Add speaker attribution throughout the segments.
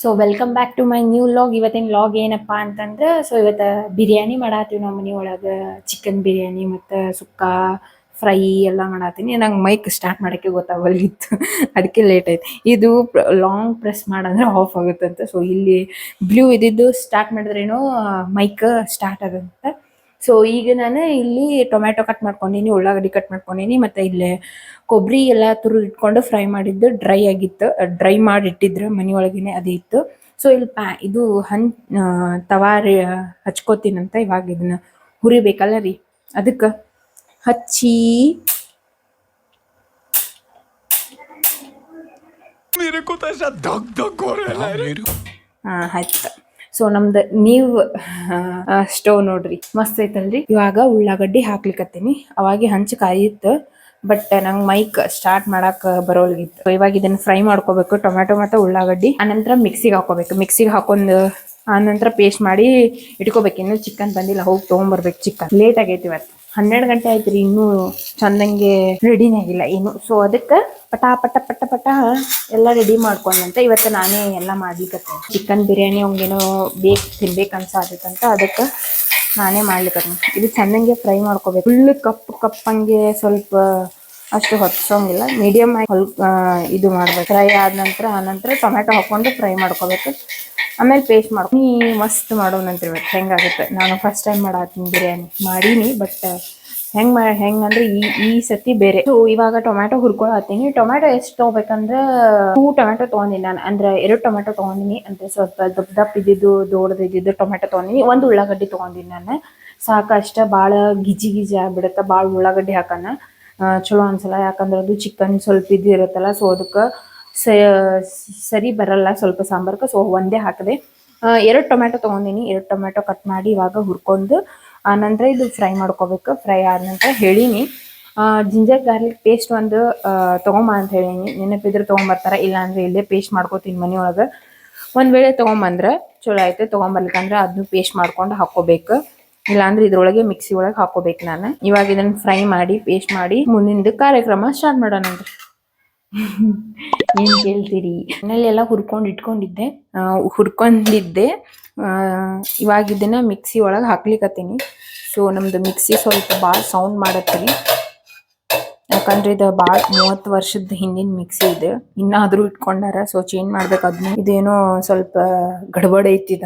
Speaker 1: So welcome back to my new vlog ಇವತ್ತಿನ log ಏನಪ್ಪಾ ಅಂತಂದ್ರೆ ಸೊ ಇವತ್ತು ಬಿರಿಯಾನಿ ಮಾಡಾತೀವಿ ನಮ್ಮ ಮನೆ ಒಳಗೆ ಚಿಕನ್ ಬಿರಿಯಾನಿ ಮತ್ತು ಸುಕ್ಕ ಫ್ರೈ ಎಲ್ಲ ಮಾಡಾತೀನಿ ನಂಗೆ ಮೈಕ್ ಸ್ಟಾರ್ಟ್ ಮಾಡೋಕ್ಕೆ ಗೊತ್ತಾಗಲಿತ್ತು ಅದಕ್ಕೆ ಲೇಟ್ ಆಯ್ತು. ಇದು ಲಾಂಗ್ ಪ್ರೆಸ್ ಮಾಡಂದ್ರೆ ಆಫ್ ಆಗುತ್ತಂತೆ. ಸೊ ಇಲ್ಲಿ ಬ್ಲೂ ಇದ್ದಿದ್ದು ಸ್ಟಾರ್ಟ್ ಮಾಡಿದ್ರೇನೋ ಮೈಕ್ ಸ್ಟಾರ್ಟ್ ಆಗುತ್ತೆ ಸೊ ಈಗ ನಾನು ಇಲ್ಲಿ ಟೊಮ್ಯಾಟೊ ಕಟ್ ಮಾಡ್ಕೊಂಡಿನಿ ಉಳ್ಳಾಗಡ್ಡಿ ಕಟ್ ಮಾಡ್ಕೊಂಡಿನಿ ಮತ್ತು ಇಲ್ಲಿ ಕೊಬ್ಬರಿ ಎಲ್ಲ ತುರು ಇಟ್ಕೊಂಡು ಫ್ರೈ ಮಾಡಿದ್ದು ಡ್ರೈ ಆಗಿತ್ತು. ಡ್ರೈ ಮಾಡಿ ಇಟ್ಟಿದ್ರು ಮನೆಯೊಳಗೇ ಅದೇ ಇತ್ತು. ಸೊ ಇಲ್ಲಿ ಪ್ಯಾ ಇದು ಹನ್ ತವಾರಿ ಹಚ್ಕೋತೀನಂತ ಇವಾಗ ಇದನ್ನ ಹುರಿಬೇಕಲ್ಲ ರೀ. ಅದಕ್ಕೆ ಹಚ್ಚಿ. ಹಾ ಆಯ್ತು. ಸೊ ನಮ್ದು ನೀವ್ ಸ್ಟವ್ ನೋಡ್ರಿ. ಮಸ್ತ್ ಐತಲ್ರಿ. ಇವಾಗ ಉಳ್ಳಾಗಡ್ಡಿ ಹಾಕ್ಲಿಕತ್ತೀನಿ. ಅವಾಗೆ ಹಂಚ ಕಾಯಿತ್ತು. ಬಟ್ ನಂಗೆ ಮೈಕ್ ಸ್ಟಾರ್ಟ್ ಮಾಡಕ್ ಬರೋಲ್ಗಿತ್ತು ಇವಾಗ ಇದನ್ನ ಫ್ರೈ ಮಾಡ್ಕೋಬೇಕು. ಟೊಮ್ಯಾಟೊ ಮತ್ತೆ ಉಳ್ಳಾಗಡ್ಡಿ. ಆನಂತರ ಮಿಕ್ಸಿಗೆ ಹಾಕೋಬೇಕು ಮಿಕ್ಸಿಗೆ ಹಾಕೊಂಡು ಆನಂತರ ಪೇಸ್ಟ್ ಮಾಡಿ ಇಟ್ಕೋಬೇಕು. ಇನ್ನು ಚಿಕನ್ ಬಂದಿಲ್ಲ, ಹೋಗಿ ತೊಗೊಂಬರ್ಬೇಕು ಚಿಕನ್ ಲೇಟ್ ಆಗೈತಿ ಇವತ್ತು. ಹನ್ನೆರಡು ಗಂಟೆ ಆಯ್ತು ರೀ ಇನ್ನೂ ಚಂದಂಗೆ ರೆಡಿನೇ ಆಗಿಲ್ಲ ಏನು. ಸೊ ಅದಕ್ಕೆ ಪಟ ಪಟ ಪಟ ಪಟ ಎಲ್ಲ ರೆಡಿ ಮಾಡ್ಕೊಂಡಂತ ಇವತ್ತು ನಾನೇ ಎಲ್ಲ ಮಾಡ್ಲಿಕ್ಕೆ ಚಿಕನ್ ಬಿರಿಯಾನಿ ಅವಂಗೇನೋ ಬೇಕು ತಿನ್ಬೇಕು ಅನ್ಸಾತೈತಂತ ಅದಕ್ಕೆ ನಾನೇ ಮಾಡ್ಲಿಕ್ಕೆ ಇದು ಚಂದಂಗೆ ಫ್ರೈ ಮಾಡ್ಕೋಬೇಕು. ಫುಲ್ ಕಪ್ ಕಪ್ಪಂಗೆ ಸ್ವಲ್ಪ ಅಷ್ಟು ಹೊತ್ಸೋಂಗಿಲ್ಲ. ಮೀಡಿಯಮ್ ಆಗಿ ಇದು ಮಾಡ್ಬೇಕು. ಫ್ರೈ ಆದ ನಂತರ ಆನಂತರ ಟೊಮ್ಯಾಟೊ ಹಾಕೊಂಡು ಫ್ರೈ ಮಾಡ್ಕೋಬೇಕು. ಆಮೇಲೆ ಪೇಸ್ಟ್ ಮಾಡ್ಕೊಂಡು ಮಸ್ತ್ ಮಾಡೋಣಂತ ಇವತ್ತು ಹೆಂಗಾಗುತ್ತೆ? ನಾನು ಫಸ್ಟ್ ಟೈಮ್ ಮಾಡತ್ತೀನಿ ಬಿರಿಯಾನಿ. ಮಾಡೀನಿ ಬಟ್ ಹೆಂಗ್ ಮಾ ಹೆಂಗೆ ಈ ಈ ಸತಿ ಬೇರೆ. ಇವಾಗ ಟೊಮ್ಯಾಟೊ ಹುರ್ಕೊಳತ್ತೀನಿ. ಟೊಮ್ಯಾಟೊ ಎಷ್ಟು ತೊಗೋಬೇಕಂದ್ರೆ ಟೂ ಟೊಮ್ಯಾಟೊ ತೊಗೊಂಡಿನಿ ನಾನು. ಅಂದ್ರೆ ಎರಡು ಟೊಮ್ಯಾಟೊ ತೊಗೊಂಡಿನಿ. ಅಂದ್ರೆ ಸ್ವಲ್ಪ ದಪ್ಪ ದಪ್ಪ ಇದ್ದಿದ್ದು ದೊಡ್ಡದು ಇದ್ದಿದ್ದು ಟೊಮ್ಯಾಟೊ ತೊಗೊಂಡಿನಿ. ಒಂದು ಉಳ್ಳಾಗಡ್ಡಿ ತೊಗೊಂಡಿನಿ ನಾನು. ಸಾಕಷ್ಟ ಭಾಳ ಗಿಜಿ ಗಿಜಿ ಆಗ್ಬಿಡುತ್ತೆ. ಭಾಳ ಉಳ್ಳಾಗಡ್ಡಿ ಹಾಕನ. ಆ, ಚಲೋ ಅನ್ಸಲ್ಲ. ಯಾಕಂದ್ರೆ ಅದು ಚಿಕನ್ ಸ್ವಲ್ಪ ಇದು ಇರುತ್ತಲ್ಲ ಸೊ ಅದಕ್ಕೆ ಸರಿ ಬರಲ್ಲ. ಸ್ವಲ್ಪ ಸಾಂಬಾರ್ಗೆ ಸೊ ಒಂದೇ ಹಾಕಿದೆ. ಎರಡು ಟೊಮ್ಯಾಟೊ ತೊಗೊಂಡಿನಿ. ಎರಡು ಟೊಮ್ಯಾಟೊ ಕಟ್ ಮಾಡಿ ಇವಾಗ ಹುರ್ಕೊಂಡು ಆನಂತರ ಇದು ಫ್ರೈ ಮಾಡ್ಕೋಬೇಕು. ಫ್ರೈ ಆದ ನಂತರ ಹೇಳೀನಿ. ಜಿಂಜರ್ ಗಾರ್ಲಿಕ್ ಪೇಸ್ಟ್ ಒಂದು ತೊಗೊಂಬಾ ಅಂತ ಹೇಳೀನಿ. ನೆನಪಿದ್ರೆ ತೊಗೊಂಬರ್ತಾರ. ಇಲ್ಲ ಅಂದ್ರೆ ಇಲ್ಲೇ ಪೇಸ್ಟ್ ಮಾಡ್ಕೋತೀನಿ ಮನೆಯೊಳಗೆ. ಒಂದ್ ವೇಳೆ ತೊಗೊಂಬಂದ್ರೆ ಚಲೋ ಆಯ್ತು. ತೊಗೊಂಬರ್ಲಿಕ್ಕಂದ್ರೆ ಅದನ್ನು ಪೇಸ್ಟ್ ಮಾಡ್ಕೊಂಡು ಹಾಕೋಬೇಕು ಇಲ್ಲಾಂದ್ರೆ ಇದ್ರೊಳಗೆ ಮಿಕ್ಸಿ ಒಳಗೆ ಹಾಕೋಬೇಕು ನಾನು. ಇವಾಗ ಇದನ್ನ ಫ್ರೈ ಮಾಡಿ ಪೇಸ್ಟ್ ಮಾಡಿ ಮುಂದಿನ ಕಾರ್ಯಕ್ರಮ ಸ್ಟಾರ್ಟ್ ಮಾಡೋಣ ಏನ್ ಕೇಳ್ತೀರಿ? ಮನೇಲೆಲ್ಲ ಹುರ್ಕೊಂಡು ಇಟ್ಕೊಂಡಿದ್ದೆ. ಹುರ್ಕೊಂಡಿದ್ದೆ. ಇವಾಗ ಇದನ್ನ ಮಿಕ್ಸಿ ಒಳಗೆ ಹಾಕ್ಲಿಕ್ಕತ್ತೀನಿ ಸೊ ನಮ್ದು ಮಿಕ್ಸಿ ಸ್ವಲ್ಪ ಭಾಳ ಸೌಂಡ್ ಮಾಡತ್ತೀರಿ ಯಾಕಂದ್ರೆ ಇದು ಭಾಳ ಮೂವತ್ತು ವರ್ಷದ ಹಿಂದಿನ ಮಿಕ್ಸಿ ಇದೆ. ಇನ್ನಾದ್ರೂ ಇಟ್ಕೊಂಡಾರ ಸೊ ಚೇಂಜ್ ಮಾಡ್ಬೇಕಾದ್ನ ಇದೇನೋ ಸ್ವಲ್ಪ ಗಡ್ಬಡ್ ಐತಿದ.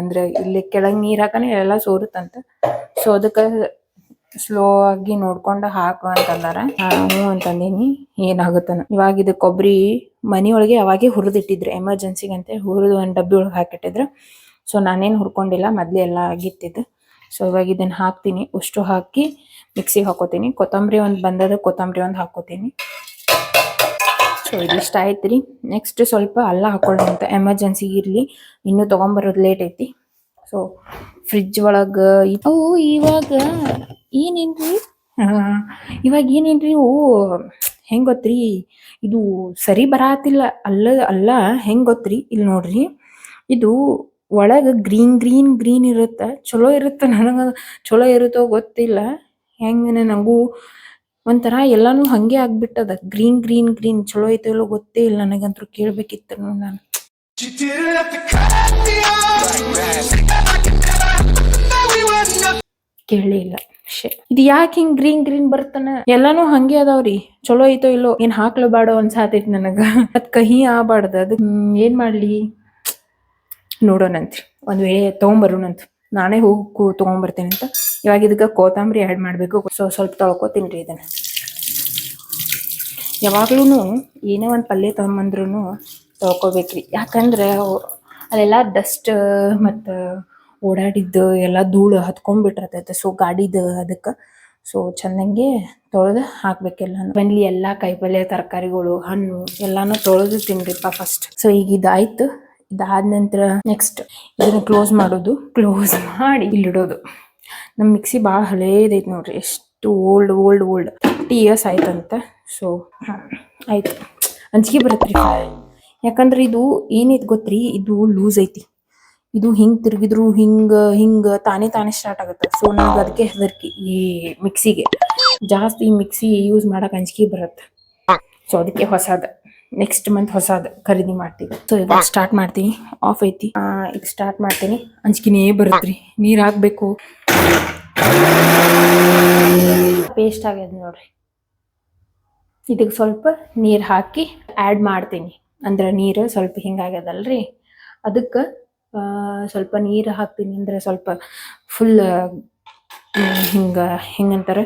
Speaker 1: ಅಂದ್ರೆ ಇಲ್ಲಿ ಕೆಳಗೆ ನೀರ್ ಹಾಕನೆ ಎಲ್ಲ ಸೋರುತ್ತಂತ. ಸೊ ಅದಕ್ಕೆ ಸ್ಲೋ ಆಗಿ ನೋಡ್ಕೊಂಡು ಹಾಕು ಅಂತಂದಾರ. ನಾನು ಅಂತ ಅಂತಂದೀನಿ. ಏನಾಗುತ್ತಾನ ಇವಾಗ ಇದು ಕೊಬ್ಬರಿ ಮನಿಯೊಳಗೆ ಅವಾಗೆ ಹುರಿದಿಟ್ಟಿದ್ರು ಎಮರ್ಜೆನ್ಸಿಗೆ ಅಂತ ಹುರಿದು ಒಂದು ಡಬ್ಬಿ ಒಳಗೆ ಹಾಕಿಟ್ಟಿದ್ರು. ಸೊ ನಾನೇನು ಹುರ್ಕೊಂಡಿಲ್ಲ, ಮೊದಲೇ ಎಲ್ಲ ಆಗಿತ್ತಿದ್ದು ಸೊ ಇವಾಗ ಇದನ್ನ ಹಾಕ್ತೀನಿ. ಉಷ್ಟು ಹಾಕಿ ಮಿಕ್ಸಿಗೆ ಹಾಕೋತೀನಿ. ಕೊತ್ತಂಬರಿ ಒಂದು ಬಂದದ, ಕೊತ್ತಂಬರಿ ಒಂದು ಹಾಕೋತೀನಿ. ಸೊ ಇದಿಷ್ಟ ಆಯ್ತು ರೀ. ನೆಕ್ಸ್ಟ್ ಸ್ವಲ್ಪ ಅಲ್ಲ ಹಾಕೊಳ್ಳಿ ಅಂತ. ಎಮರ್ಜೆನ್ಸಿ ಇರಲಿ. ಇನ್ನೂ ತೊಗೊಂಬರೋದು ಲೇಟ್ ಐತಿ. ಸೊ ಫ್ರಿಜ್ ಒಳಗೆ ಓ ಇವಾಗ ಏನೇನ್ರಿ? ಆ, ಇವಾಗ ಏನೇನ್ರಿ? ಓ ಹೆಂಗ್ ಗೊತ್ತ್ರಿ? ಇದು ಸರಿ ಬರಾತಿಲ್ಲ. ಅಲ್ಲ ಅಲ್ಲ ಹೆಂಗ್ ಗೊತ್ತ್ರಿ? ಇಲ್ಲಿ ನೋಡ್ರಿ. ಇದು ಒಳಗೆ ಗ್ರೀನ್ ಗ್ರೀನ್ ಗ್ರೀನ್ ಇರುತ್ತೆ? ಚಲೋ ಇರುತ್ತೆ? ನನಗೆ ಚಲೋ ಇರುತ್ತೋ ಗೊತ್ತಿಲ್ಲ. ಹೆಂಗೆ ನಂಗೂ ಒಂಥರ ಎಲ್ಲಾನು ಹಂಗೆ ಆಗ್ಬಿಟ್ಟದ. ಗ್ರೀನ್ ಗ್ರೀನ್ ಗ್ರೀನ್ ಚಲೋ ಐತೋ ಇಲ್ಲೋ ಗೊತ್ತೇ ಇಲ್ಲ ನನಗಂತೂ ಕೇಳ್ಬೇಕಿತ್ತು ನಾನು.
Speaker 2: You didn't have to cut me off Now we were nothing
Speaker 1: ಕೇಳೇ ಇಲ್ಲ ಶೇ ಇದು ಯಾಕೆ ಹಿಂಗ್ ಗ್ರೀನ್ ಗ್ರೀನ್ ಬರ್ತಾನ? ಎಲ್ಲಾನು ಹಂಗೆ ಅದಾವ್ರಿ. ಚಲೋ ಐತೋ ಇಲ್ಲೋ? ಏನ್ ಹಾಕ್ಲಬಾರ್ದು ಅನ್ಸಾತೈತಿ ನನಗ. ಅದ್ ಕಹಿ ಆಗ್ಬಾರ್ದು. ಅದ್ ಏನ್ ಮಾಡ್ಲಿ? ನೋಡೋಣಂತ್ರಿ. ಒಂದ್ ವೇಳೆ ತಗೊಂಬರೋಣಂತ ನಾನೇ ಹೂ ಕೂ- ತಗೊಂಬರ್ತೇನೆ ಅಂತ. ಇವಾಗ ಇದಕ್ಕೆ ಕೊತ್ತಂಬರಿ ಆ್ಯಡ್ ಮಾಡಬೇಕು. ಸೊ, ಸ್ವಲ್ಪ ತೊಳ್ಕೊತೀನಿ ರೀ ಇದನ್ನು. ಯಾವಾಗ್ಲೂ ಏನೇ ಒಂದು ಪಲ್ಯ ತೊಗೊಂಬಂದ್ರೂ ತೊಳ್ಕೊಬೇಕ್ರಿ ಯಾಕಂದ್ರೆ ಅಲ್ಲೆಲ್ಲ ಡಸ್ಟ್ ಮತ್ತು ಓಡಾಡಿದ್ದು ಎಲ್ಲ ಧೂಳು ಹತ್ಕೊಂಡ್ಬಿಟ್ಟಿರ್ತೈತೆ. ಸೊ, ಗಾಡಿದು ಅದಕ್ಕೆ. ಸೊ, ಚಂದಂಗೆ ತೊಳೆದು ಹಾಕ್ಬೇಕೆಲ್ಲ ಮನೇಲಿ ಎಲ್ಲ ಕಾಯಿಪಲ್ಯ ತರಕಾರಿಗಳು, ಹಣ್ಣು ಎಲ್ಲಾನು ತೊಳೆದು ತಿನ್ರಿಪ್ಪ ಫಸ್ಟ್ ಸೊ, ಈಗ ಇದಾಯ್ತು. ಇದಾದ ನಂತರ ನೆಕ್ಸ್ಟ್ ಇದನ್ನ ಕ್ಲೋಸ್ ಮಾಡೋದು. ಕ್ಲೋಸ್ ಮಾಡಿ ಇಲ್ಲಿಡೋದು. ನಮ್ಮ ಮಿಕ್ಸಿ ಭಾಳ ಹಳೇದೈತೆ ನೋಡ್ರಿ. ಎಷ್ಟು ಓಲ್ಡ್ ಓಲ್ಡ್ ಓಲ್ಡ್ ಟಿ ಇಯರ್ಸ್ ಆಯ್ತಂತ. ಸೊ ಆಯ್ತು. ಅಂಜಿಕೆ ಬರತ್ರಿ. ಯಾಕಂದ್ರೆ ಇದು ಏನೈತೆ ಗೊತ್ತ್ರಿ? ಇದು ಲೂಸ್ ಐತಿ. ಇದು ಹಿಂಗ್ ತಿರುಗಿದ್ರು ಹಿಂಗೆ ಹಿಂಗೆ ತಾನೇ ತಾನೇ ಸ್ಟಾರ್ಟ್ ಆಗುತ್ತೆ. ಸೊ ನನಗೆ ಅದಕ್ಕೆ ಹೆದರ್ಕಿ ಈ ಮಿಕ್ಸಿಗೆ. ಜಾಸ್ತಿ ಮಿಕ್ಸಿ ಯೂಸ್ ಮಾಡೋಕೆ ಅಂಜಿಕೆ ಬರುತ್ತೆ. ಸೊ ಅದಕ್ಕೆ ಹೊಸದ. ನೆಕ್ಸ್ಟ್ ಮಂತ್ ಹೊಸದು ಖರೀದಿ ಮಾಡ್ತೀವಿ. ಸೊ ಇವಾಗ ಸ್ಟಾರ್ಟ್ ಮಾಡ್ತೀನಿ. ಆಫ್ ಐತಿ. ಈಗ ಸ್ಟಾರ್ಟ್ ಮಾಡ್ತೀನಿ. ಅಂಜ್ಕಿನೇ ಬರುತ್ತ್ರಿ ನೀರು ಹಾಕ್ಬೇಕು. ಪೇಸ್ಟ್ ಆಗ್ಯದ ನೋಡ್ರಿ. ಇದಕ್ಕೆ ಸ್ವಲ್ಪ ನೀರು ಹಾಕಿ ಆ್ಯಡ್ ಮಾಡ್ತೀನಿ. ಅಂದ್ರೆ ನೀರು ಸ್ವಲ್ಪ ಹಿಂಗಾಗ್ಯದಲ್ರಿ ಅದಕ್ಕೆ ಸ್ವಲ್ಪ ನೀರು ಹಾಕ್ತೀನಿ. ಅಂದ್ರೆ ಸ್ವಲ್ಪ ಫುಲ್ ಹಿಂಗ ಹೆಂಗಂತಾರೆ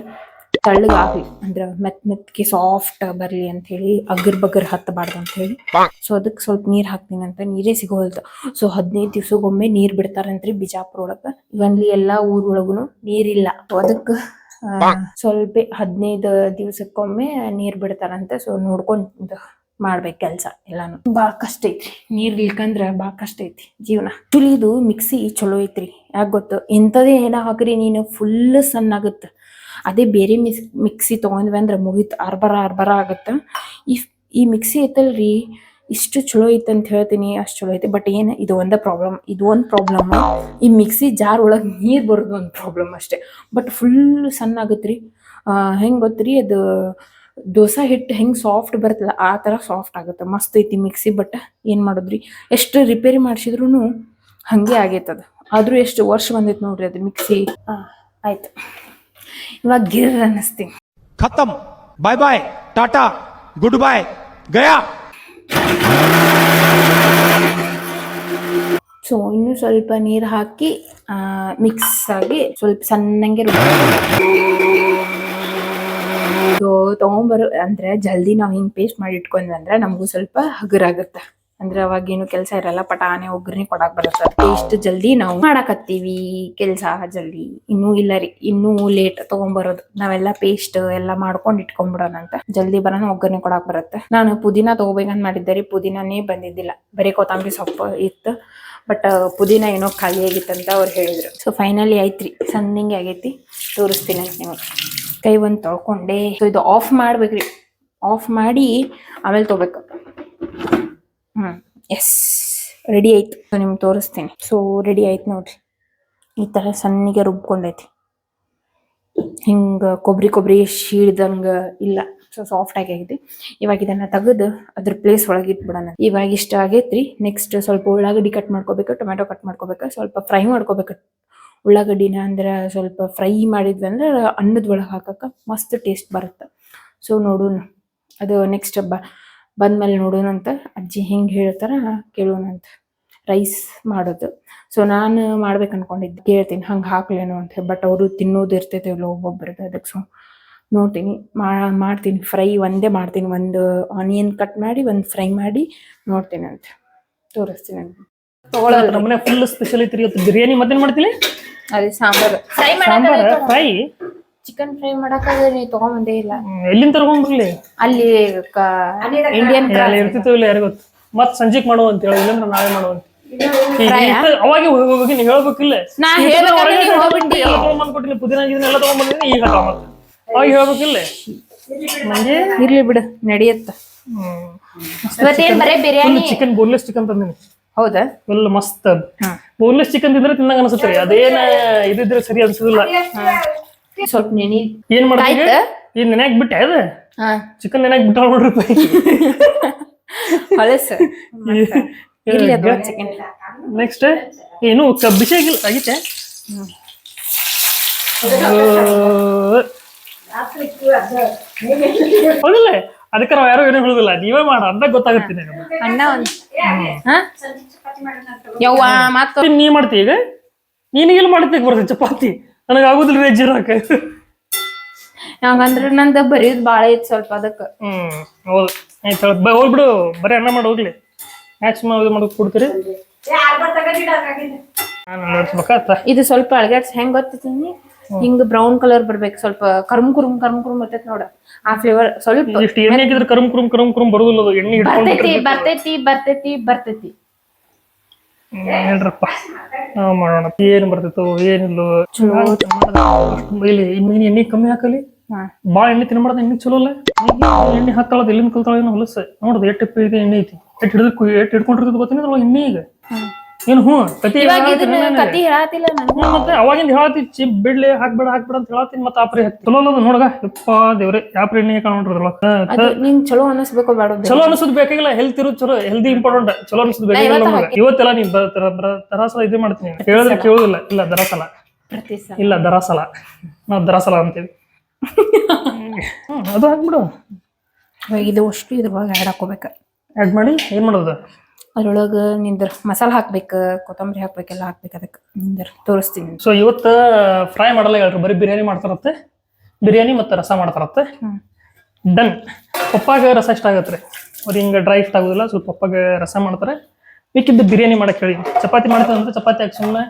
Speaker 1: ತಳ್ಳಗೆ ಅಂದ್ರ ಮೆತ್ ಮೆತ್ಗೆ ಸಾಫ್ಟ್ ಬರ್ಲಿ ಅಂತ ಹೇಳಿ ಅಗರ್ ಬಗರ್ ಹತ್ತಬಾರ್ದು ಅಂತ ಹೇಳಿ. ಸೊ ಅದಕ್ಕೆ ಸ್ವಲ್ಪ ನೀರ್ ಹಾಕ್ತೀನಿ ಅಂತ ನೀರೇ ಸಿಗೋಲ್ತು ಸೊ ಹದಿನೈದು ದಿವ್ಸಕ್ಕೊಮ್ಮೆ ನೀರ್ ಬಿಡ್ತಾರಂತ್ರಿ ಬಿಜಾಪುರ ಒಳಗ. ಇವನ್ಲಿ ಎಲ್ಲಾ ಊರೊಳಗುನು ನೀರಿಲ್ಲ. ಸೊ ಅದಕ್ಕೆ ಸ್ವಲ್ಪ ಹದಿನೈದು ದಿವ್ಸಕ್ಕೊಮ್ಮೆ ನೀರ್ ಬಿಡ್ತಾರಂತೆ. ಸೊ ನೋಡ್ಕೊಂಡ್ ಮಾಡ್ಬೇಕು ಕೆಲ್ಸ ಎಲ್ಲಾನು. ಬಾಳ ಕಷ್ಟ ಐತ್ರಿ. ನೀರ್ ಇಲ್ಕಂದ್ರ ಬಾಳ ಕಷ್ಟ ಐತಿ ಜೀವನ. ಆಕ್ಚುಲಿ ಇದು ಮಿಕ್ಸಿ ಚಲೋ ಐತ್ರಿ. ಯಾಕೆ ಗೊತ್ತು? ಎಂಥದೇ ಏನ ಹಾಕ್ರಿ ನೀನು? ಫುಲ್ ಸಣ್ಣ ಆಗುತ್ತೆ ಅದೇ ಬೇರೆ ಮಿಸ್, ಮಿಕ್ಸಿ ತೊಗೊಂಡ್ವಿ ಅಂದ್ರೆ ಮುಗೀತು, ಅರ್ಬರ ಅರ್ಬರ ಆಗುತ್ತೆ. ಈ ಈ ಮಿಕ್ಸಿ ರೀ ಇಷ್ಟು ಚಲೋ ಐತೆ ಅಂತ ಹೇಳ್ತೀನಿ, ಅಷ್ಟು ಚಲೋ ಐತೆ. ಬಟ್ ಏನು, ಇದು ಒಂದು ಪ್ರಾಬ್ಲಮ್ ಇದು ಒಂದು ಪ್ರಾಬ್ಲಮ್ ಈ ಮಿಕ್ಸಿ ಜಾರ್ ಒಳಗೆ ನೀರು ಬರೋದು ಒಂದು ಪ್ರಾಬ್ಲಮ್ ಅಷ್ಟೇ. ಬಟ್ ಫುಲ್ ಸಣ್ಣ ಆಗುತ್ತೆ ರೀ ಹೆಂಗೆ ಗೊತ್ತ್ರಿ, ಅದು ದೋಸೆ ಹಿಟ್ಟು ಹೆಂಗೆ ಸಾಫ್ಟ್ ಬರ್ತಲ್ಲ ಆ ಥರ ಸಾಫ್ಟ್ ಆಗುತ್ತೆ. ಮಸ್ತ್ ಐತಿ ಮಿಕ್ಸಿ ಬಟ್ ಏನು ಮಾಡೋದ್ರಿ? ಎಷ್ಟು ರಿಪೇರಿ ಮಾಡಿಸಿದ್ರು ಹಾಗೆ ಆಗೈತದ ಆದರೂ ಎಷ್ಟು ವರ್ಷ ಬಂದೈತೆ ನೋಡ್ರಿ ಅದು ಮಿಕ್ಸಿ. ಹಾಂ ಆಯ್ತು. ಇವಾಗ ಗಿರ್ ಅನ್ನಿಸ್ತೀನಿ.
Speaker 3: ಖತಮ್. Bye bye tata good bye Gaya.
Speaker 1: So ಇನ್ನು ಸ್ವಲ್ಪ ನೀರು ಹಾಕಿ ಮಿಕ್ಸ್ ಆಗಿ ಸ್ವಲ್ಪ ಸಣ್ಣಂಗೆ ತಗೊಂಬರು ಅಂದ್ರೆ ಅಂದರೆ ಜಲ್ದಿ ನಾವು ಹಿಂಗೆ ಪೇಸ್ಟ್ ಮಾಡಿ ಇಟ್ಕೊಂಡ್ವಿ ಅಂದ್ರೆ ನಮಗೂ ಸ್ವಲ್ಪ ಹಗುರಾಗುತ್ತೆ. ಅಂದ್ರೆ ಅವಾಗ ಏನು ಕೆಲಸ ಇರಲ್ಲ ಪಟಾನೆ ಒಗ್ಗರಣೆ ಕೊಡಕ್ ಬರುತ್ತೆ. ಇಷ್ಟು ಜಲ್ದಿ ನಾವು ಮಾಡಾಕತ್ತೀವಿ ಕೆಲಸ ಜಲ್ದಿ. ಇನ್ನೂ ಇಲ್ಲ ರೀ, ಇನ್ನೂ ಲೇಟ್ ತಗೊಂಬರೋದು. ನಾವೆಲ್ಲ ಪೇಸ್ಟ್ ಎಲ್ಲ ಮಾಡ್ಕೊಂಡು ಇಟ್ಕೊಂಡ್ಬಿಡೋಣ ಅಂತ. ಜಲ್ದಿ ಬರೋಣ, ಒಗ್ಗರಣೆ ಕೊಡಕ್ ಬರುತ್ತೆ. ನಾನು ಪುದೀನ ತಗೋಬೇಕಂತ ಮಾಡಿದ್ದೆ ರೀ ಪುದೀನೇ ಬಂದಿದ್ದಿಲ್ಲ. ಬರೀ ಕೊತ್ತಂಬರಿ ಸೊಪ್ಪು ಇತ್ತು ಬಟ್ ಪುದೀನ ಏನೋ ಖಾಲಿ ಆಗಿತ್ತಂತ ಅವ್ರು ಹೇಳಿದ್ರು. ಸೊ ಫೈನಲಿ ಐತ್ರಿ ಸಣ್ಣಂಗೆ ಆಗೈತಿ, ತೋರಿಸ್ತೀನಿ ಅಂತ ನಿಮಗೆ. ಕೈ ಒಂದು ತೊಳ್ಕೊಂಡೆ. ಸೊ ಇದು ಆಫ್ ಮಾಡ್ಬೇಕ್ರಿ. ಆಫ್ ಮಾಡಿ ಆಮೇಲೆ ತೊಗೋಬೇಕು. ಹ್ಞೂ ಎಸ್ ರೆಡಿ ಆಯ್ತು. ನಿಮ್ಗೆ ತೋರಿಸ್ತೀನಿ. ಸೊ ರೆಡಿ ಆಯ್ತು ನೋಡ್ರಿ. ಈ ಥರ ಸಣ್ಣಗೆ ರುಬ್ಕೊಂಡೈತಿ. ಹಿಂಗೆ ಕೊಬ್ಬರಿ ಕೊಬ್ಬರಿ ಶೀಡ್ದಂಗೆ ಇಲ್ಲ. ಸೊ ಸಾಫ್ಟ್ ಆಗಿ ಆಗೈತಿ. ಇವಾಗ ಇದನ್ನ ತೆಗೆದು ಅದ್ರ ಪ್ಲೇಸ್ ಒಳಗೆ ಇಟ್ಬಿಡೋಣ. ಇವಾಗ ಇಷ್ಟ ಆಗೈತ್ರಿ. ನೆಕ್ಸ್ಟ್ ಸ್ವಲ್ಪ ಉಳ್ಳಾಗಡ್ಡಿ ಕಟ್ ಮಾಡ್ಕೋಬೇಕು ಟೊಮೆಟೊ ಕಟ್ ಮಾಡ್ಕೋಬೇಕು, ಸ್ವಲ್ಪ ಫ್ರೈ ಮಾಡ್ಕೋಬೇಕು. ಉಳ್ಳಾಗಡ್ಡಿನ ಅಂದ್ರೆ ಸ್ವಲ್ಪ ಫ್ರೈ ಮಾಡಿದ್ವಿ ಅಂದ್ರೆ ಅನ್ನದ ಒಳಗೆ ಹಾಕಕ್ಕೆ ಮಸ್ತ್ ಟೇಸ್ಟ್ ಬರುತ್ತೆ. ಸೊ ನೋಡೋಣ. ಅದು ನೆಕ್ಸ್ಟ್ ಬ ಬಂದ್ಮೇಲೆ ನೋಡೋಣ ಅಂತ ಅಜ್ಜಿ ಹೆಂಗೆ ಹೇಳ್ತಾರ ಕೇಳೋಣ ಅಂತ ರೈಸ್ ಮಾಡೋದು. ಸೊ ನಾನು ಮಾಡ್ಬೇಕು ಅನ್ಕೊಂಡಿದ್ದೆ. ಕೇಳ್ತೀನಿ ಹಂಗೆ ಹಾಕ್ಲೇನು ಅಂತ ಬಟ್ ಅವರು ತಿನ್ನೋದು ಇರ್ತೈತೆ ಇಲ್ಲ ಒಬ್ಬೊಬ್ರದ್ದು ಅದಕ್ಕೆ. ಸೊ ನೋಡ್ತೀನಿ. ಮಾ- ಮಾಡ್ತೀನಿ. ಫ್ರೈ ಒಂದೇ ಮಾಡ್ತೀನಿ. ಒಂದು ಆನಿಯನ್ ಕಟ್ ಮಾಡಿ ಒಂದು ಫ್ರೈ ಮಾಡಿ ನೋಡ್ತೀನಿ ಅಂತ. ತೋರಿಸ್ತೀನಿ ಅಂತ. ತಗೊಳ್ಳಲ್ಲ
Speaker 4: ನಮ್ಮನೆ ಫುಲ್ ಸ್ಪೆಷಲ್ ಐತ್ರಿ ಇವತ್ತು. ಬಿರಿಯಾನಿ ಮತ್ತೇನು ಮಾಡ್ತೀನಿ
Speaker 1: ಅದೇ sambar. Fry
Speaker 4: sambar fry
Speaker 1: chicken fry ಮಾಡಾಕ ನೀ ತಗೊಂಬಂದೇ ಇಲ್ಲ.
Speaker 4: ಎಲ್ಲಿಂದ ತಗೊಂಡ್ಬರ್ಲಿ
Speaker 1: ಅಲ್ಲಿ ಇಂಡಿಯನ್
Speaker 4: ಅಲ್ಲಿ ಇರ್ತಿತ್ತು ಇಲ್ಲ ಯಾರಿಗ ಗೊತ್ತು. ಮತ್ ಸಂಜೆಗ್ ಮಾಡುವ ಅಂತ ಹೇಳಿ ಇಲ್ಲಂದ್ರೆ ನಾಳೆ ಮಾಡುವ ಅಂತ. ಅವಾಗ ಹೋಗಿ ನೀ ನೀವ್ ಹೇಳ್ಬೇಕಿಲ್ಲ.
Speaker 1: ನಾ ಹೋಗ್ಬಿಟ್ಟಿ.
Speaker 4: ಎಲ್ಲ ತಗೊಂಡ್ಬಂದ್ಕೊಟ್ಟಿನಿ ಪುದೀನ ಇದನ್ನ ಎಲ್ಲ ತಗೊಂಡ್ಬಂದಿನಿ ಈಗ ಅವಾಗ ಹೇಳ್ಬೇಕಿಲ್ಲ. ನಂಗೆ
Speaker 1: ಇರ್ಲಿ ಬಿಡು ನಡೆಯತ್ತ. ಇವತ್ತೇನ್ ಬರೇ ಬಿರಿಯಾನಿ?
Speaker 4: ಚಿಕನ್ ಬೋನ್ಲೆಸ್ ಚಿಕನ್ ತಂದಿನಿ.
Speaker 1: ಹೌದಾ?
Speaker 4: ಫುಲ್ ಮಸ್ತ್. ಬೋನ್ಲೆಸ್ ಚಿಕನ್ ತಿಂದ್ರೆ ತಿನ್ನಂಗ ಅನ್ಸುತ್ತೆ ಅದೇನ ಇದಿದ್ರೆ ಸರಿ ಅನ್ಸುದಿಲ್ಲ.
Speaker 1: ಸ್ವಲ್ಪ ನೆನಿ
Speaker 4: ಏನ್ ಮಾಡ್ತೀವಿ
Speaker 1: ಆಯ್ತಾ?
Speaker 4: ನೆನ್ಯಾಕ್ ಬಿಟ್ಟೆ ಅದ?
Speaker 1: ಹಾ.
Speaker 4: ಚಿಕನ್ ನೆನ್ಯಾಕ್ ಬಿಟ್ಟ ನೋಡ್ರಿ.
Speaker 1: ಹೊಲಸ ಅದು ಒಂದ್ ಸೆಕೆಂಡ್
Speaker 4: ನೆಕ್ಸ್ಟ್ ಏನು ಕಬ್ಬಿಸಾಗಿಲ್ಲ ಆಗೈತೆ ಹೌದಿಲ್ಲ. ಅದಕ್ಕೆ ನಾವು ಯಾರು ಏನೂ ಹೇಳುದಿಲ್ಲ. ನೀವೇ ಮಾಡ. ಅಂತ ಗೊತ್ತಾಗುತ್ತೆ ನಿನಗೆ.
Speaker 1: ಅಣ್ಣ ಒಂದ್ ಹಾ? ಯವ್ವ ಮಾತು
Speaker 4: ನೀ ಮಾಡ್ತಿ ಈಗ? ನೀನಿಗೆಲ್ಲ ಮಾಡ್ತೀಗ ಬರ್ತದೆ ಚಪಾತಿ. ನನಗೆ ಆಗುದಿಲ್ಲ ವೆಜ್ ಹಾಕ
Speaker 1: ಹಂಗಂದ್ರ ನಂದ ಬರೀದ್ ಬಾಳ ಐತ್ ಸ್ವಲ್ಪ ಅದಕ್ಕ.
Speaker 4: ಹ್ಮ್ ಹೌದು. ಆಯ್ತು. ಬ ಹೋಗ್ಬಿಡು. ಬರೀ ಅನ್ನ ಮಾಡಿ ಹೋಗ್ಲಿ. ಮಾಡೋದು ಮಾಡೋದು ಕೊಡ್ತೀರಿ. ನಾನು ನೋಡ್ಸ್ಬೇಕಾತ
Speaker 1: ಇದು ಸ್ವಲ್ಪ ಅಳಗಾಡ್ಸ್ ಹೆಂಗ್ ಗೊತ್ತಿದ್ದೀನಿ ಹಿಂಗ್ ಬ್ರೌನ್ ಕಲರ್ ಬರ್ಬೇಕು ಸ್ವಲ್ಪ ಕರ್ಮ್ ಕುರುಮ್ ಕರ್ಮ್ ಕುರುಮ್ ಬರ್ತೈತಿ ನೋಡ. ಆ ಫ್ಲೇವರ್ ಸ್ವಲ್ಪ
Speaker 4: ಇಷ್ಟು ಎಣ್ಣೆ ಹಾಕಿದ್ರೆ ಕರುಮ್ ಕುರುಮ್ ಕರುಮ್ ಕುರುಮ್ ಬರುದಿಲ್ಲ ಅದು. ಎಣ್ಣೆ ಹಿಡ್ಕೊಂಡು
Speaker 1: ಬರ್ತೈತಿ ಬರ್ತೈತಿ ಬರ್ತೈತಿ ಬರ್ತೈತಿ.
Speaker 4: ಹ್ಮ್, ನಾವು ಮಾಡೋಣ. ಏನ್ ಬರ್ತೈತೋ ಏನಿಲ್ಲೋ ಇಲ್ಲಿ ಇನ್ನು ಎಣ್ಣೆ ಕಮ್ಮಿ ಹಾಕಲಿ. ಬಾಳ ಎಣ್ಣೆ ತಿನ್ಬಾರ್ದ ಎಣ್ಣೆ ಚಲೋ ಅಲ್ಲ? ಎಣ್ಣೆ ಹಾಕ್ತಾಳದ ಎಲ್ಲಿಂದ ಕಲ್ತಾಳ ಏನೋ ಹೊಲಸ. ನೋಡ್ದು ಎಷ್ಟು ಇದೆ ಎಣ್ಣೆ ಐತಿ. ಎಷ್ಟು ಹಿಡಿದು ಎಷ್ಟು ಹಿಡ್ಕೊಂಡಿರ್ತದ ಅದ್ರೊಳಗೆ ಎಣ್ಣೆ ಈಗ? ಏನು ಹ್ಞೂ ಕತಿ
Speaker 1: ಇವಾಗ ಇದನ್ನ ಕತಿ ಹೇಳತ್ತಿಲ್ಲ ನನಗೆ
Speaker 4: ಮತ್ತೆ ಅವಾಗಿಂದ ಹೇಳತ್ತಿ ಚಿಪ್ ಬಿಡ್ಲಿ ಹಾಕ್ಬೇಡ ಹಾಕ್ಬೇಡ ಅಂತ ಹೇಳತ್ತೀನಿ ಮತ್ತೆ ಆಪ್ರಿ ಚಲೋ ಅನ್ನೋದು ನೋಡಗ. ಯಪ್ಪ ದೇವ್ರೆ ಯಾಪ್ರಿ ಎಣ್ಣೆ ಕಾಣ್ಬಿಟ್ರಲ್ಲ
Speaker 1: ಅದು ನಿಂಗ್ ಚಲೋ ಅನಿಸ್ಬೇಕು ಬೇಡ
Speaker 4: ಚಲೋ ಅನ್ಸೋದ್ ಬೇಕಾಗಿಲ್ಲ ಹೆಲ್ತ್ ಇರೋದು ಚಲೋ ಹೆಲ್ದಿ ಇಂಪಾರ್ಟೆಂಟ್ ಚಲೋ ಅನ್ಸೋದ್ ಬೇಕಾಗಿಲ್ಲ ನಮ್ಗೆ. ಇವತ್ತೆಲ್ಲ ನೀನ್ ಬರ- ದರಾಸಲ ಇದೇ ಮಾಡ್ತೀನಿ ಹೇಳಿದ್ರೆ ಕೇಳೋದಿಲ್ಲ. ಇಲ್ಲ ದರಾಸಲ. ಇಲ್ಲ ದರಾಸಲ. ನಾವು ದರಾಸಲ ಅಂತೀವಿ. ಅದು ಹಾಕ್ಬಿಡು.
Speaker 1: ಇದು ಅಷ್ಟು ಇದ್ರೊಳಗೆ ಆ್ಯಡ್ ಹಾಕೋಬೇಕು
Speaker 4: ಆ್ಯಡ್ ಮಾಡಿ ಏನ್ ಮಾಡೋದು?
Speaker 1: ಅದ್ರೊಳಗೆ ನಿಂದ್ರ ಮಸಾಲ ಹಾಕ್ಬೇಕು ಕೊತ್ತಂಬರಿ ಹಾಕ್ಬೇಕೆಲ್ಲ ಹಾಕ್ಬೇಕು ಅದಕ್ಕೆ ನಿಂದ್ರ ತೋರಿಸ್ತೀನಿ.
Speaker 4: ಸೊ ಇವತ್ತು ಫ್ರೈ ಮಾಡಲ್ಲ ಹೇಳ್ರಿ ಬರೀ ಬಿರಿಯಾನಿ ಮಾಡ್ತಾರತ್ತೆ. ಬಿರಿಯಾನಿ ಮತ್ತು ರಸ ಮಾಡ್ತಾರತ್ತೆ. ಡನ್ ಪಪ್ಪಾಗ ರಸ ಇಷ್ಟ ಆಗತ್ತೆ ರೀ ಅವ್ರು ಹಿಂಗೆ ಡ್ರೈ ಇಷ್ಟ ಆಗೋದಿಲ್ಲ ಸ್ವಲ್ಪ ಪಪ್ಪಾಗ ರಸ ಮಾಡ್ತಾರೆ. ಮಿಕ್ಕಿದ್ದು ಬಿರಿಯಾನಿ ಮಾಡಕ್ಕೆ ಹೇಳಿ. ಚಪಾತಿ ಮಾಡ್ತಾರೆ ಅಂದ್ರೆ ಚಪಾತಿ ಹಾಕಿ ಸುಮ್ಮನೆ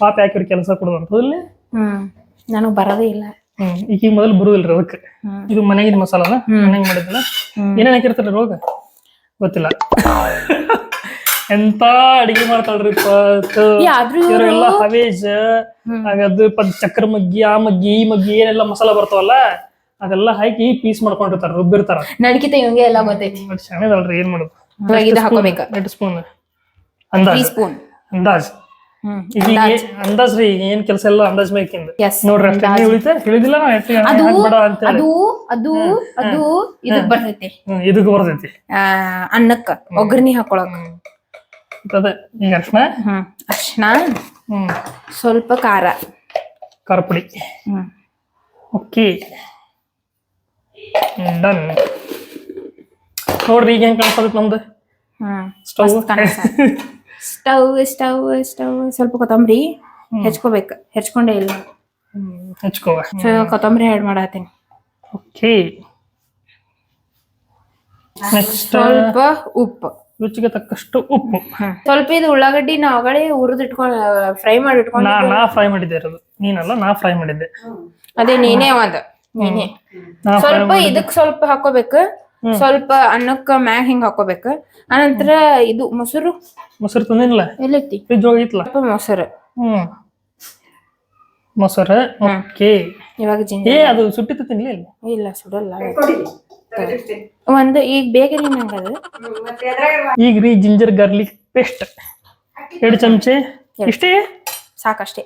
Speaker 4: ಪಾಪ ಹಾಕಿರೋ ಕೆಲಸ ಕೊಡೋದು ಅಂತ ಹೌದಿಲ್ಲ
Speaker 1: ಹ್ಮ್. ನನಗೆ ಬರೋದೇ ಇಲ್ಲ.
Speaker 4: ಹ್ಮ್. ಈಗ ಮೊದಲು ಬರುದಿಲ್ರಿ ಅದಕ್ಕೆ. ಇದು ಮನೆಗಿನ ಮಸಾಲನ? ಮನೆಗೆ ಮಾಡಿದ್ದಿಲ್ಲ ಏನೇನು ಹಾಕಿರ್ತಾರೆ ರೋಗ? ಗೊತ್ತಿಲ್ಲ. ಎಂತ ಅಡಿಗೆ ಮಾಡ್ತಾಳ್ರಿ
Speaker 1: ಆದ್ರೂ ಇವ್ರು-
Speaker 4: ಇವರೆಲ್ಲ ಹವೇಜ್ ಹಾಗದು ಪದ್ ಚಕ್ರ ಮಗ್ಗಿ ಆ ಮಗ್ಗಿ ಈ ಮಗ್ಗಿ ಏನೆಲ್ಲ ಮಸಾಲ ಬರ್ತಾವಲ್ಲ ಅದೆಲ್ಲ ಹಾಕಿ ಪೀಸ್ ಮಾಡ್ಕೊಂಡಿರ್ತಾರ ರುಬ್ಬಿರ್ತಾರ.
Speaker 1: ನಡಕಿತ ಇವಂಗೆ ಎಲ್ಲ ಗೊತ್ತೈತಿ.
Speaker 4: ಬಟ್ ಶಾಣದಲ್ರಿ ಏನ್ ಮಾಡೋದು?
Speaker 1: ಇವಾಗ ಇದು ಹಾಕೋಬೇಕು.
Speaker 4: ಎಂಟು ಸ್ಪೂನ್.
Speaker 1: ತ್ರೀ
Speaker 4: ಅಂದಾಜ್?
Speaker 1: ಸ್ಪೂನ್
Speaker 4: ಅಂದಾಜ್?
Speaker 1: ಹ್ಮ್
Speaker 4: ಈಗ ಏ- ಅಂದಾಜ್. ರೀ ಈಗ ಏನ್ ಕೆಲಸ ಎಲ್ಲ ಅಂದಾಜ್ ಮೇಕಿಂದ
Speaker 1: Yes,
Speaker 4: ನೋಡ್ರಿ ಅಷ್ಟೇ ನೀವು ಉಳಿತ? ಹೇಳಿದಿಲ್ಲ ನಾ ಎಷ್ಟು
Speaker 1: ಅದು
Speaker 4: ಹಾಕ್ಬೇಡ ಅಂತ ಹೇಳಿ.
Speaker 1: ಅದು ಅದು ಅದು ಇದಕ್ ಬರ್ತೈತಿ.
Speaker 4: ಹ್ಮ್, ಇದಕ್ಕೆ ಬರ್ತೈತಿ.
Speaker 1: ಆ, ಅನ್ನಕ್ಕ ಒಗ್ಗರಣಿ ಹಾಕೊಳಕ್.
Speaker 4: ಅದೇ ಈಗ ಅರ್ಶನ?
Speaker 1: ಹ್ಮ್. ಅರ್ಶಿನ?
Speaker 4: ಹ್ಮ್.
Speaker 1: ಸ್ವಲ್ಪ ಖಾರ.
Speaker 4: ಖಾರ ಪುಡಿ
Speaker 1: ಹ್ಮ್.
Speaker 4: ಓಕೆ. ಡನ್. ನೋಡ್ರಿ ಈಗ ಹೆಂಗ್ ಕಾಣಿಸ್ತದ ನಮ್ದು.
Speaker 1: ಹ್ಮ್.
Speaker 4: ಸ್ಟವ್
Speaker 1: ಸ್ಟವ್ ಸ್ಟವ್ ಸ್ಟವ್ ಸ್ವಲ್ಪ ಕೊತ್ತಂಬರಿ ಹೆಚ್ಕೋಬೇಕು. ಹೆಚ್ಕೊಂಡೇ ಇಲ್ಲ.
Speaker 4: ಹಚ್ಕೋ.
Speaker 1: ಸೊ ಕೊತ್ತಂಬರಿ ಆ್ಯಡ್ ಮಾಡತ್ತೀನಿ.
Speaker 4: ಓಕೆ. ನೆಕ್ಸ್ಟ್
Speaker 1: ಸ್ವಲ್ಪ ಉಪ್ಪು.
Speaker 4: ರುಚಿಗೆ ತಕ್ಕಷ್ಟು ಉಪ್ಪು.
Speaker 1: ಸ್ವಲ್ಪ ಇದು ಉಳ್ಳಾಗಡ್ಡಿ ನಾ ಒಳಗಡೆ ಹುರಿದ್ ಇಟ್ಕೊಂಡ್ ಫ್ರೈ ಮಾಡಿ ಇಟ್ಕೊಂಡು
Speaker 4: ನಾ ನಾ ಫ್ರೈ ಮಾಡಿದ್ದೆ ಇರೋದು. ನೀನಲ್ಲ ನಾ ಫ್ರೈ ಮಾಡಿದ್ದೆ.
Speaker 1: ಅದೇ ನೀನೇ ಒಂದ್ ನೀನೇ.
Speaker 4: ನಾ
Speaker 1: ಸ್ವಲ್ಪ ಇದಕ್ ಸ್ವಲ್ಪ ಹಾಕೋಬೇಕು. ಸ್ವಲ್ಪ ಅನ್ನಕ್ಕ ಮ್ಯಾಗ ಹಿಂಗ್ ಹಾಕೋಬೇಕು. ಅನಂತರ ಇದು ಮೊಸರು.
Speaker 4: ಮೊಸರು ತಂದಿಲ್ಲ
Speaker 1: ಎಲ್ಲೈತಿ.
Speaker 4: ಫ್ರಿಜ್ ಹೋಗಿತ್ಲ
Speaker 1: ಸ್ವಲ್ಪ ಮೊಸರು.
Speaker 4: ಹ್ಮ್. ಮೊಸರು ಓಕೆ
Speaker 1: ಇವಾಗ
Speaker 4: ಏ ಅದು ಸುಟ್ಟಿತ್ತು ತಿನ್ಲಿ ಇಲ್ಲಿ
Speaker 1: ಇಲ್ಲ ಸುಡಲ್ಲ ಒಂದು ಈಗ ಬೇಗ
Speaker 4: ಈಗ ರೀ ಜಿಂಜರ್ ಗಾರ್ಲಿಕ್ ಪೇಸ್ಟ್. ಎರಡು ಚಮಚೆ. ಇಷ್ಟೇ?
Speaker 1: ಸಾಕಷ್ಟೇ.